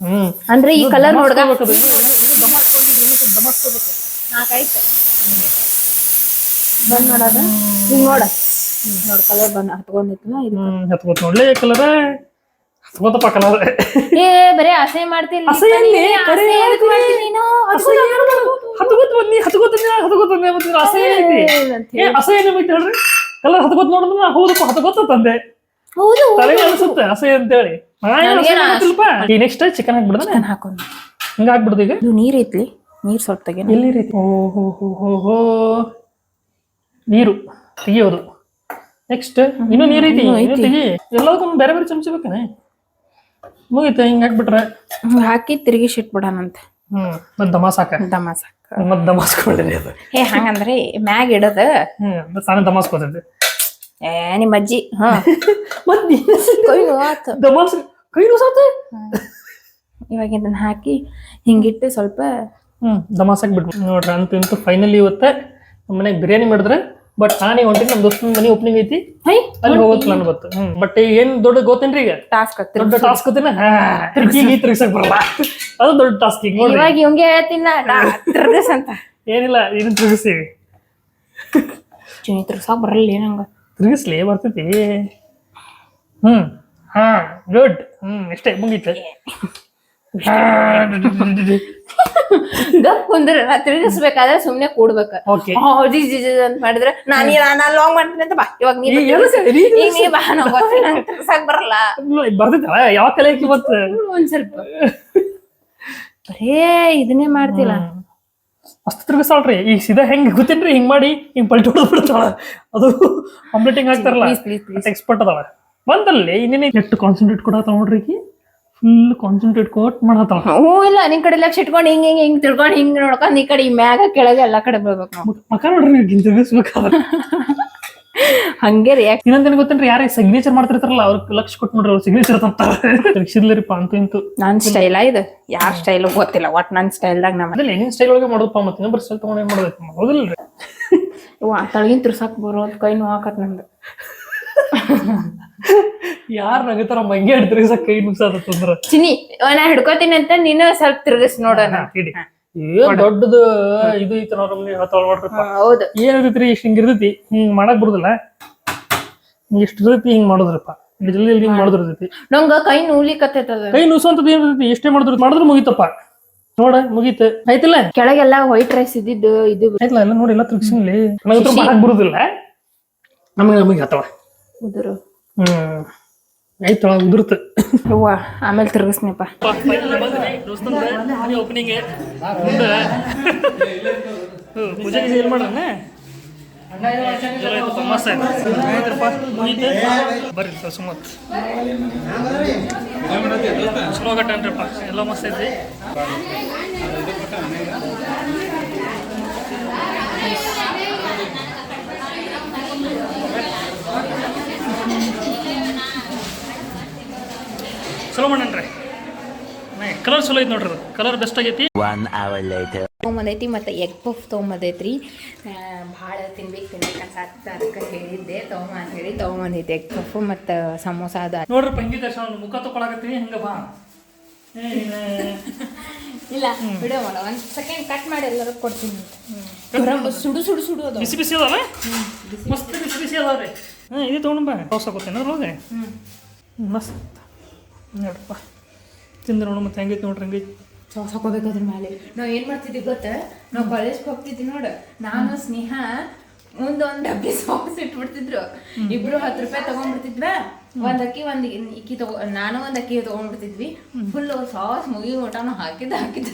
Speaker 4: ಹ್ಮ್.
Speaker 1: ಅಂದ್ರೆ ಈ ಕಲರ್ ನೋಡ್ದ ಬಂದ್ ಮಾಡೋದ ನೋಡ. ನೋಡ್ ಕಲರ್ ಬಂದ್ ಹತ್ಕೊಂಡಿತ್ತಲ್ಲ ಇದು
Speaker 4: ಹ್ಮ್ ಹತ್ಕೋತ್ ನೋಡ್ಲೇ ಕಲರ್ ಹತ್ಕೋತಪ್ಪ ಕಲರ್
Speaker 1: ಏ. ಬರೇ ಅಸಹ್ಯ ಮಾಡ್ತೀನಿ.
Speaker 4: ಅಸಹ್ಯ ಎಲ್ಲಿ? ಕರೆ
Speaker 1: ನೀನು?
Speaker 4: ಹತ್ಕೋತ್ ಬನ್ನಿ ಹತ್ಕೋತ ಹತ್ಕೋತ ಮತ್ತೆ ಅಸಹ್ಯ ಐತಿ? ಏ ಅಸಹ್ಯ ಏನೈತಿ ಹೇಳ್ರಿ? ಕಲರ್ ಹತ್ಕೋತ್ ನೋಡಿದ್ರೆ ಹೌದಪ್ಪ ಹತ್ಕೋತ ತಂದೆ.
Speaker 1: ಹೌದು
Speaker 4: ತಲೆಗೆ ಅನ್ಸುತ್ತೆ ಅಸಹ್ಯ ಅಂತೇಳಿ.
Speaker 1: ನನಗೇನು
Speaker 4: ಈ ನೆಕ್ಸ್ಟ್ ಚಿಕನ್ ಹಾಕ್ಬಿಡ್ದಾನೆ
Speaker 1: ಚಿಕನ್ ಹಾಕೊಂಡು
Speaker 4: ಹಿಂಗ ಹಾಕ್ಬಿಡ್ದು ಈಗ?
Speaker 1: ಇದು ನೀರ್ ಐತ್ಲಿ. ನೀರ್ ಸ್ವಲ್ಪ ತೆಗೆನ
Speaker 4: ಎಲ್ಲಿ ರೀತಿ ಓ ಹೋ ಹೋ ಹೋ ಹೋ. ನೀರು. ತೆಗಿಯೋದು. ನೆಕ್ಸ್ಟ್ ಇನ್ನೂ ನೀರ್ ಐತಿ. ಇನ್ನೂ ತೆಗಿ. ಎಲ್ಲದಕ್ಕೂ ಬೇರೆ ಬೇರೆ ಚಮಚ ಬೇಕೇನೆ? ಮುಗೀತ ಹಿಂಗ ಹಾಕ್ಬಿಟ್ರೆ.
Speaker 1: ಹಾಕಿ ತಿರುಗಿಸಿ ಇಟ್ಬಿಡಣಂತೆ
Speaker 4: ಹ್ಮ್ ಮತ್ತೆ ದಮಾಸಾಕ
Speaker 1: ದಮಾಸಾಕ
Speaker 4: ಮತ್ತೆ ದಮಾಸ್ಕೊಳ್ಳಿ ಅದು.
Speaker 1: ಏ ಹಂಗಂದ್ರೆ ಮ್ಯಾಗ್ ಇಡದ.
Speaker 4: ಹ್ಮ್ ಸಣ್ಣ ದಮಾಸ್ಕೋತೈತಿ
Speaker 1: ಏ ನಿಮ್ಮ ಅಜ್ಜಿ ಹಾ
Speaker 4: ಮತ್ತೆ
Speaker 1: ಕೈ ನೋವಾತು
Speaker 4: ದಮಾಸ್ ಕೈ ನುಸಾತ
Speaker 1: ಇವಾಗ ಇದನ್ನ ಹಾಕಿ ಹಿಂಗಿಟ್ಟು ಸ್ವಲ್ಪ
Speaker 4: ಹ್ಮ್ ದಮಾಸಕ್ ಬಿಟ್ಬಿಟ್ಟು ನೋಡ್ರಿ ಅಂತ ಇಂತೂ ಫೈನಲಿ ಇವತ್ತೆ ನಮ್ಮ ಮನೆಗೆ ಬಿರಿಯಾನಿ ಮಾಡಿದ್ರೆ ಬಟ್ ನಾನೇ ಹೊಂಟಿ ನಮ್ಮ ದೋಸ್ತನ ಮನೆ ಓಪನಿಂಗ್ ಐತಿ.
Speaker 1: ಹೈ
Speaker 4: ಅಲ್ಲಿ ಹೋಗೋದ್ ಪ್ಲಾನ್ ಹ್ಮ್ ಬಟ್ ಏನ್ ದೊಡ್ಡ ಗೊತ್ತೇನ್ರಿ ಈಗ?
Speaker 1: ಟಾಸ್ಕ್
Speaker 4: ದೊಡ್ಡ ಟಾಸ್ಕ್ ಹತ್ತಿನ ತಿರುಗಿ ತಿರುಗಿಸಕ್ ಬರಲ್ಲ. ಅದು ದೊಡ್ಡ ಟಾಸ್ಕ್ ಈಗ ನೋಡ್ರಿ.
Speaker 1: ಇವಾಗ ಇವಂಗೆ ಹೇಳ್ತೀನ ತಿರುಗಿಸ್ ಅಂತ
Speaker 4: ಏನಿಲ್ಲ ಏನು ತಿರುಗಿಸ್ತೀವಿ.
Speaker 1: ಚುನಿ ತಿರ್ಗ್ಸಾಕ್ ಬರಲ್ಲ ಏನಂಗ.
Speaker 4: ತಿರ್ಗಿಸ್ಲಿ ಬರ್ತೈತಿ. ಹ್ಮ್ ಹಾ ಗುಡ್ ಹ್ಮ್ ಇಷ್ಟೇ ಮುಗೀತು.
Speaker 1: ಗಪ್ ಕುಂದ್ರ ತಿರ್ಗಿಸ್ಬೇಕಾದ್ರೆ ಸುಮ್ನೆ ಕೂಡ್ಬೇಕ. ಆ, ಜಿ ಜಿ ಜಿ ಅಂತ ಮಾಡಿದ್ರೆ ನಾನ್ ನಾನು ಲಾಂಗ್ ಮಾಡ್ತೀನಿ ಅಂತ ಬಾ. ಇವಾಗ ನೀ
Speaker 4: ಈಗ
Speaker 1: ಬರ್ತೀಯ.
Speaker 4: ಎಲ್ಲ ಸರಿ,
Speaker 1: ಈಗ ನೀ ಬಾ ನಂಗ್ ಗೊತ್ತಿಲ್ಲ ನಂಗ್ ತಿರ್ಗ್ಸಾಕ್ ಬರಲ್ಲ.
Speaker 4: ಬರ್ತೈತಲ್ಲ ಯಾವ ಕಲೆ ಮತ್ತೆ
Speaker 1: ಒಂದ್ ಸ್ವಲ್ಪ. ಬರೇ ಇದನ್ನೇ ಮಾಡ್ತಿಲ್ಲ.
Speaker 4: ಮಸ್ತ್ ತಿರ್ಗಿಸ್ತಾಳ್ರಿ ಈಗ ಸೀದಾ ಹೆಂಗ್ ಗೊತ್ತೇನ್ರಿ ಹಿಂಗ್ ಮಾಡಿ ಹಿಂಗ್ ಪಲ್ಟಿ ಹೊಡೆದ್ ಬಿಡ್ತಾಳ. ಅದು ಕಂಪ್ಲೀಟಿಂಗ್ ಆಗ್ತಾರಲ್ಲ ಹಾಕ್ತಾರಲ್ಲ. ಎಕ್ಸ್ಪರ್ಟ್ ಅದಾವ ಬಂದಲ್ಲಿ ಇನ್ನೇನೆ ಎಷ್ಟು ಕಾನ್ಸಂಟ್ರೇಟ್ ಕೂಡ ನೋಡ್ರಿ ಈಕಿ. ಫುಲ್ ಕಾನ್ಸಂಟ್ರೇಟ್ ಕೊಟ್ ಮಾಡತ್ತಾಳ
Speaker 1: ಹ್ಞೂ ಇಲ್ಲ ನಿನ್ ಕಡೆ ಲಕ್ಷ ಇಟ್ಕೊಂಡು ಹಿಂಗ್ ಹಿಂಗ್ ಹಿಂಗ್ ತಿಳ್ಕೊಂಡು ಹಿಂಗ್ ನೋಡ್ಕೊಂಡು ಈ ಕಡೆ ಈ ಮ್ಯಾಗ ಕೆಳಗೆ ಎಲ್ಲಾ ಕಡೆ ಬೀಳ್ಬೇಕು ಮಕ್ಕ
Speaker 4: ಮಕ ನೋಡ್ರಿ ನೀವು ಗಿಂತ
Speaker 1: ಹಂಗೆ ರಿಯಾಕ್ಟ್
Speaker 4: ಇನ್ನೊಂದೇನು ಗೊತ್ತೇನ್ರಿ ಯಾರೇ ಸಿಗ್ನೇಚರ್ ಮಾಡ್ತಿರ್ತಾರಲ್ಲ ಅವ್ರ ಲಕ್ಷ ಕೊಟ್ಟು ನೋಡ್ರಿ ಅವ್ರ ಸಿಗ್ನೇಚರ್ ತಂತಾರೆ ಪಾ ಅಂತೂ ಇಂತು.
Speaker 1: ನನ್ ಸ್ಟೈಲ ಇದು? ಯಾರ ಸ್ಟೈಲ್ ಗೊತ್ತಿಲ್ಲ ಒಟ್ ನನ್ ಸ್ಟೈಲ್ದಾಗ ನಮ್ಮ
Speaker 4: ಅದ್ರಲ್ಲಿ ಏನೇನ್ ಸ್ಟೈಲ್ ಒಳಗೆ ಮಾಡೋದಪ್ಪ ಮತ್ತೆ ಇನ್ನೊಬ್ರು ಸ್ಟೈಲ್ ತಗೊಂಡು ಏನ್ ಆ ಹೌದಿಲ್ರಿ.
Speaker 1: ಇವ ತಳಗಿನ ತಿರ್ಸಾಕ್ ಬರೋದ್ ಕೈ ನೋವಾಕತ್ ನಂದು.
Speaker 4: ಯಾರ್ ನಗತಾರ ಮಂಗೆ ಹಿಡ್ತಿರ್ಗಿಸ ಕೈ ನುಗ್ಸಾದತ್ತಂದ್ರ
Speaker 1: ಚಿನಿ ನಾ ಹಿಡ್ಕೋತೀನಿ ಅಂತ ನೀನು ಸ್ವಲ್ಪ ತಿರ್ಗಿಸ್ ನೋಡೋಣ.
Speaker 4: ಇಡಿ ಏನ್ ದೊಡ್ಡದು ಇದು ಐತಿ ನೋಡ್ರಿ ಹೇಳ್ತಾಳ ನೋಡ್ರಿಪ್ಪ
Speaker 1: ಹೌದು.
Speaker 4: ಏನ್ ಇರ್ತೈತ್ರಿ ಇಷ್ಟ ಹಿಂಗ್ ಇರ್ತೈತಿ ಹಿಂಗ್ ಮಾಡಕ್ ಬರುದಿಲ್ಲ. ಹಿಂಗ್ ಇಷ್ಟ ಇರ್ತೈತಿ ಹಿಂಗ್ ಮಾಡೋದ್ರಪ್ಪ. ಇಷ್ಟ್ ಜಲ್ದಿ ಜಲ್ದಿ ಹಿಂಗ್ ಮಾಡೋದಿರ್ತೈತಿ.
Speaker 1: ನಂಗ ಕೈ ನೂಲಿಕತ್ತೈತದ
Speaker 4: ಕೈ ನುಸುವಂತದ್ ಏನ್ ಇರ್ತೈತಿ? ಎಷ್ಟೇ ಮಾಡಿದ್ರು ಮಾಡಿದ್ರೆ ಮುಗೀತಪ್ಪ. ನೋಡ ಮುಗೀತ. ಆಯ್ತಿಲ್ಲ?
Speaker 1: ಕೆಳಗೆಲ್ಲ ವೈಟ್ ರೈಸ್ ಇದ್ದಿದ್ದು ಇದು.
Speaker 4: ಆಯ್ತಲ್ಲ ಎಲ್ಲ ನೋಡಿ ಎಲ್ಲ ತಿರ್ಗಿಸಿನ್ಲಿ. ನನಗಂತೂ ಮಾಡಕ್ ಬರುದಿಲ್ಲ. ನಮಗೆ ನಮಗೆ ಹತ್ತವ.
Speaker 1: ಉದುರು.
Speaker 4: ಹ್ಮ್. ಆಯ್ತಳ ಉದುರ್ತ.
Speaker 1: ಅವ್ವ ಆಮೇಲೆ ತಿರ್ಗಿಸ್ನಪ್ಪ
Speaker 4: ಓಪನಿಂಗ್ ಪೂಜೆ ಏನ್ ಮಾಡ್ರಣ್ಣ ಬರ್ರಿ ಸುಮತ್. ಚಲೋ ಗಟ್ಟನ್ರಿಪ್ಪ ಎಲ್ಲ ಮಸ್ತ್ ಐತಿ ಚಲೋ ಮಾಡಣ್ರಿ. ಕಲರ್ ಚಲೋ ಐತಿ ನೋಡ್ರಿ ಕಲರ್ ಬೆಸ್ಟ್ ಆಗೈತಿ.
Speaker 1: ತೊಗೊಂಬಂದೈತಿ ಮತ್ತು ಎಗ್ ಪಫ್ ತೊಗೊಂಬಂದೈತ್ರಿ. ಭಾಳ ತಿನ್ಬೇಕು ತಿನ್ಬೇಕಂತ ಅದಕ್ಕೆ ಹೇಳಿದ್ದೆ. ತೊಗೊಂಬ ಅಂತ ಹೇಳಿ ತೊಗೊಂಬಂದೈತಿ ಎಗ್ ಪಫ್ ಮತ್ತು ಸಮೋಸ ಅದ.
Speaker 4: ನೋಡ್ರಿ ಪಂಗಿ ದರ್ಶನ ಅವ್ನು ಮುಖ ತಗೊಳಕತ್ತೀನಿ ಹಂಗೆ ಬಾ.
Speaker 1: ಇಲ್ಲ. ವಿಡಿಯೋ ಮಾಡ. ಒಂದು ಸೆಕೆಂಡ್ ಕಟ್ ಮಾಡಿ ಎಲ್ಲರೂ ಕೊಡ್ತೀನಿ. ಸುಡು ಸುಡು ಸುಡು ಅದು.
Speaker 4: ಬಿಸಿ ಬಿಸಿ ಅದಾವ? ಮಸ್ತ್ ಬಿಸಿ ಬಿಸಿ ಅದಾವೆ ಹಾಂ ಇದು ತೊಗೊಂಡು ಬಾ. ದೋಸೆ ಕೊತ್ತೇನೆ ಅದ್ರೊಳಗೆ. ಮಸ್ತ್. ನೋಡಪ್ಪ. ತಿಂದು ನೋಡು ಮತ್ತೆ ಹೆಂಗೈತಿ ನೋಡ್ರಿ ಹಂಗೈತಿ.
Speaker 1: ಸಾಸ್ ಹಾಕೋಬೇಕು ಅದ್ರ ಮೇಲೆ. ನಾವು ಏನು ಮಾಡ್ತಿದ್ವಿ ಗೊತ್ತಾ? ನಾವು ಕಾಲೇಜ್ಗೆ ಹೋಗ್ತಿದ್ವಿ ನೋಡು. ನಾನು ಸ್ನೇಹ ಒಂದೊಂದ್ ಒಂದು ಡಬ್ಬಿ ಸಾಸ್ ಇಟ್ಬಿಡ್ತಿದ್ರು. ಇಬ್ರು ಹತ್ತು ರೂಪಾಯಿ ತಗೊಂಡ್ಬಿಡ್ತಿದ್ವ? ಒಂದ್ ಅಕ್ಕಿ ಒಂದ್ ಇಕ್ಕಿ ತಗೋ ನಾನು ಒಂದ್ ಅಕ್ಕಿ ತಗೊಂಡ್ಬಿಡ್ತಿದ್ವಿ. ಫುಲ್ ಸಾಸ್ ಮುಗಿ ಊಟನು ಹಾಕಿದ್ದ ಹಾಕಿದ್ದ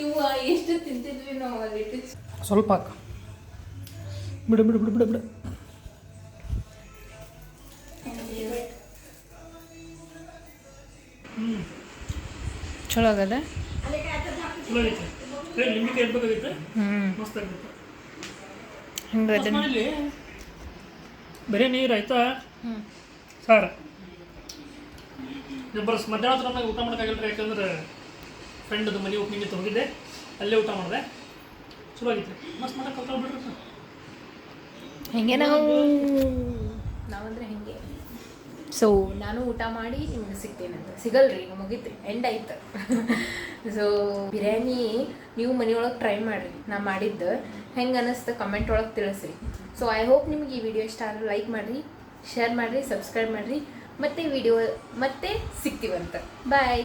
Speaker 1: ಇವ್ವ ಎಷ್ಟು ತಿಂತಿದ್ವಿ ನಾವು ಅಲ್ಲಿ?
Speaker 4: ಸ್ವಲ್ಪ ಹಾಕು. ಬಿಡು ಬಿಡು ಬಿಡು ಬಿಡು ಬಿಡು.
Speaker 1: ಚಲೋ ಆಗದ? ಹಿಂಗೆ
Speaker 4: ಬರೀ ನೀರು ಆಯ್ತಾ? ಸಾರ. ಜಬರ್ಸ್ ಮಧ್ಯಾಹ್ನ ನಮಗೆ ಊಟ ಮಾಡೋಕ್ಕಾಗಲ್ಲ ಯಾಕಂದ್ರೆ ಫ್ರೆಂಡ್ದು ಮನೆ ಓಪನಿಂಗ್ ಹೋಗಿದ್ದೆ. ಅಲ್ಲೇ ಊಟ ಮಾಡಿದೆ. ಚಲೋ ಆಗಿತ್ತು. ಮಸ್ತ್ ಮಾಡೋಕೆ ಕಲ್ತಾವ್ ಬಿಡ್ರಿ
Speaker 1: ಹೆಂಗೆ ನಾವು? ನಾವಂದ್ರೆ ಹೆಂಗೆ? ಸೊ ನಾನು ಊಟ ಮಾಡಿ ನಿಮ್ಗೆ ಸಿಗ್ತೇನಂತ ಸಿಗಲ್ರಿ ಈಗ ಮುಗೀತು ಎಂಡ್ ಆಯ್ತು. ಸೊ ಬಿರಿಯಾನಿ ನೀವು ಮನೆಯೊಳಗೆ ಟ್ರೈ ಮಾಡಿರಿ, ನಾ ಮಾಡಿದ್ದು. ಹೆಂಗೆ ಅನ್ನಿಸ್ತು ಕಮೆಂಟ್ ಒಳಗೆ ತಿಳಿಸ್ರಿ. ಸೊ ಐ ಹೋಪ್ ನಿಮ್ಗೆ ಈ ವಿಡಿಯೋ ಇಷ್ಟ ಆದರೆ ಲೈಕ್ ಮಾಡಿರಿ ಶೇರ್ ಮಾಡಿರಿ ಸಬ್ಸ್ಕ್ರೈಬ್ ಮಾಡಿರಿ. ಮತ್ತೆ ವಿಡಿಯೋ ಮತ್ತೆ ಸಿಗ್ತೀವಂತ. ಬಾಯ್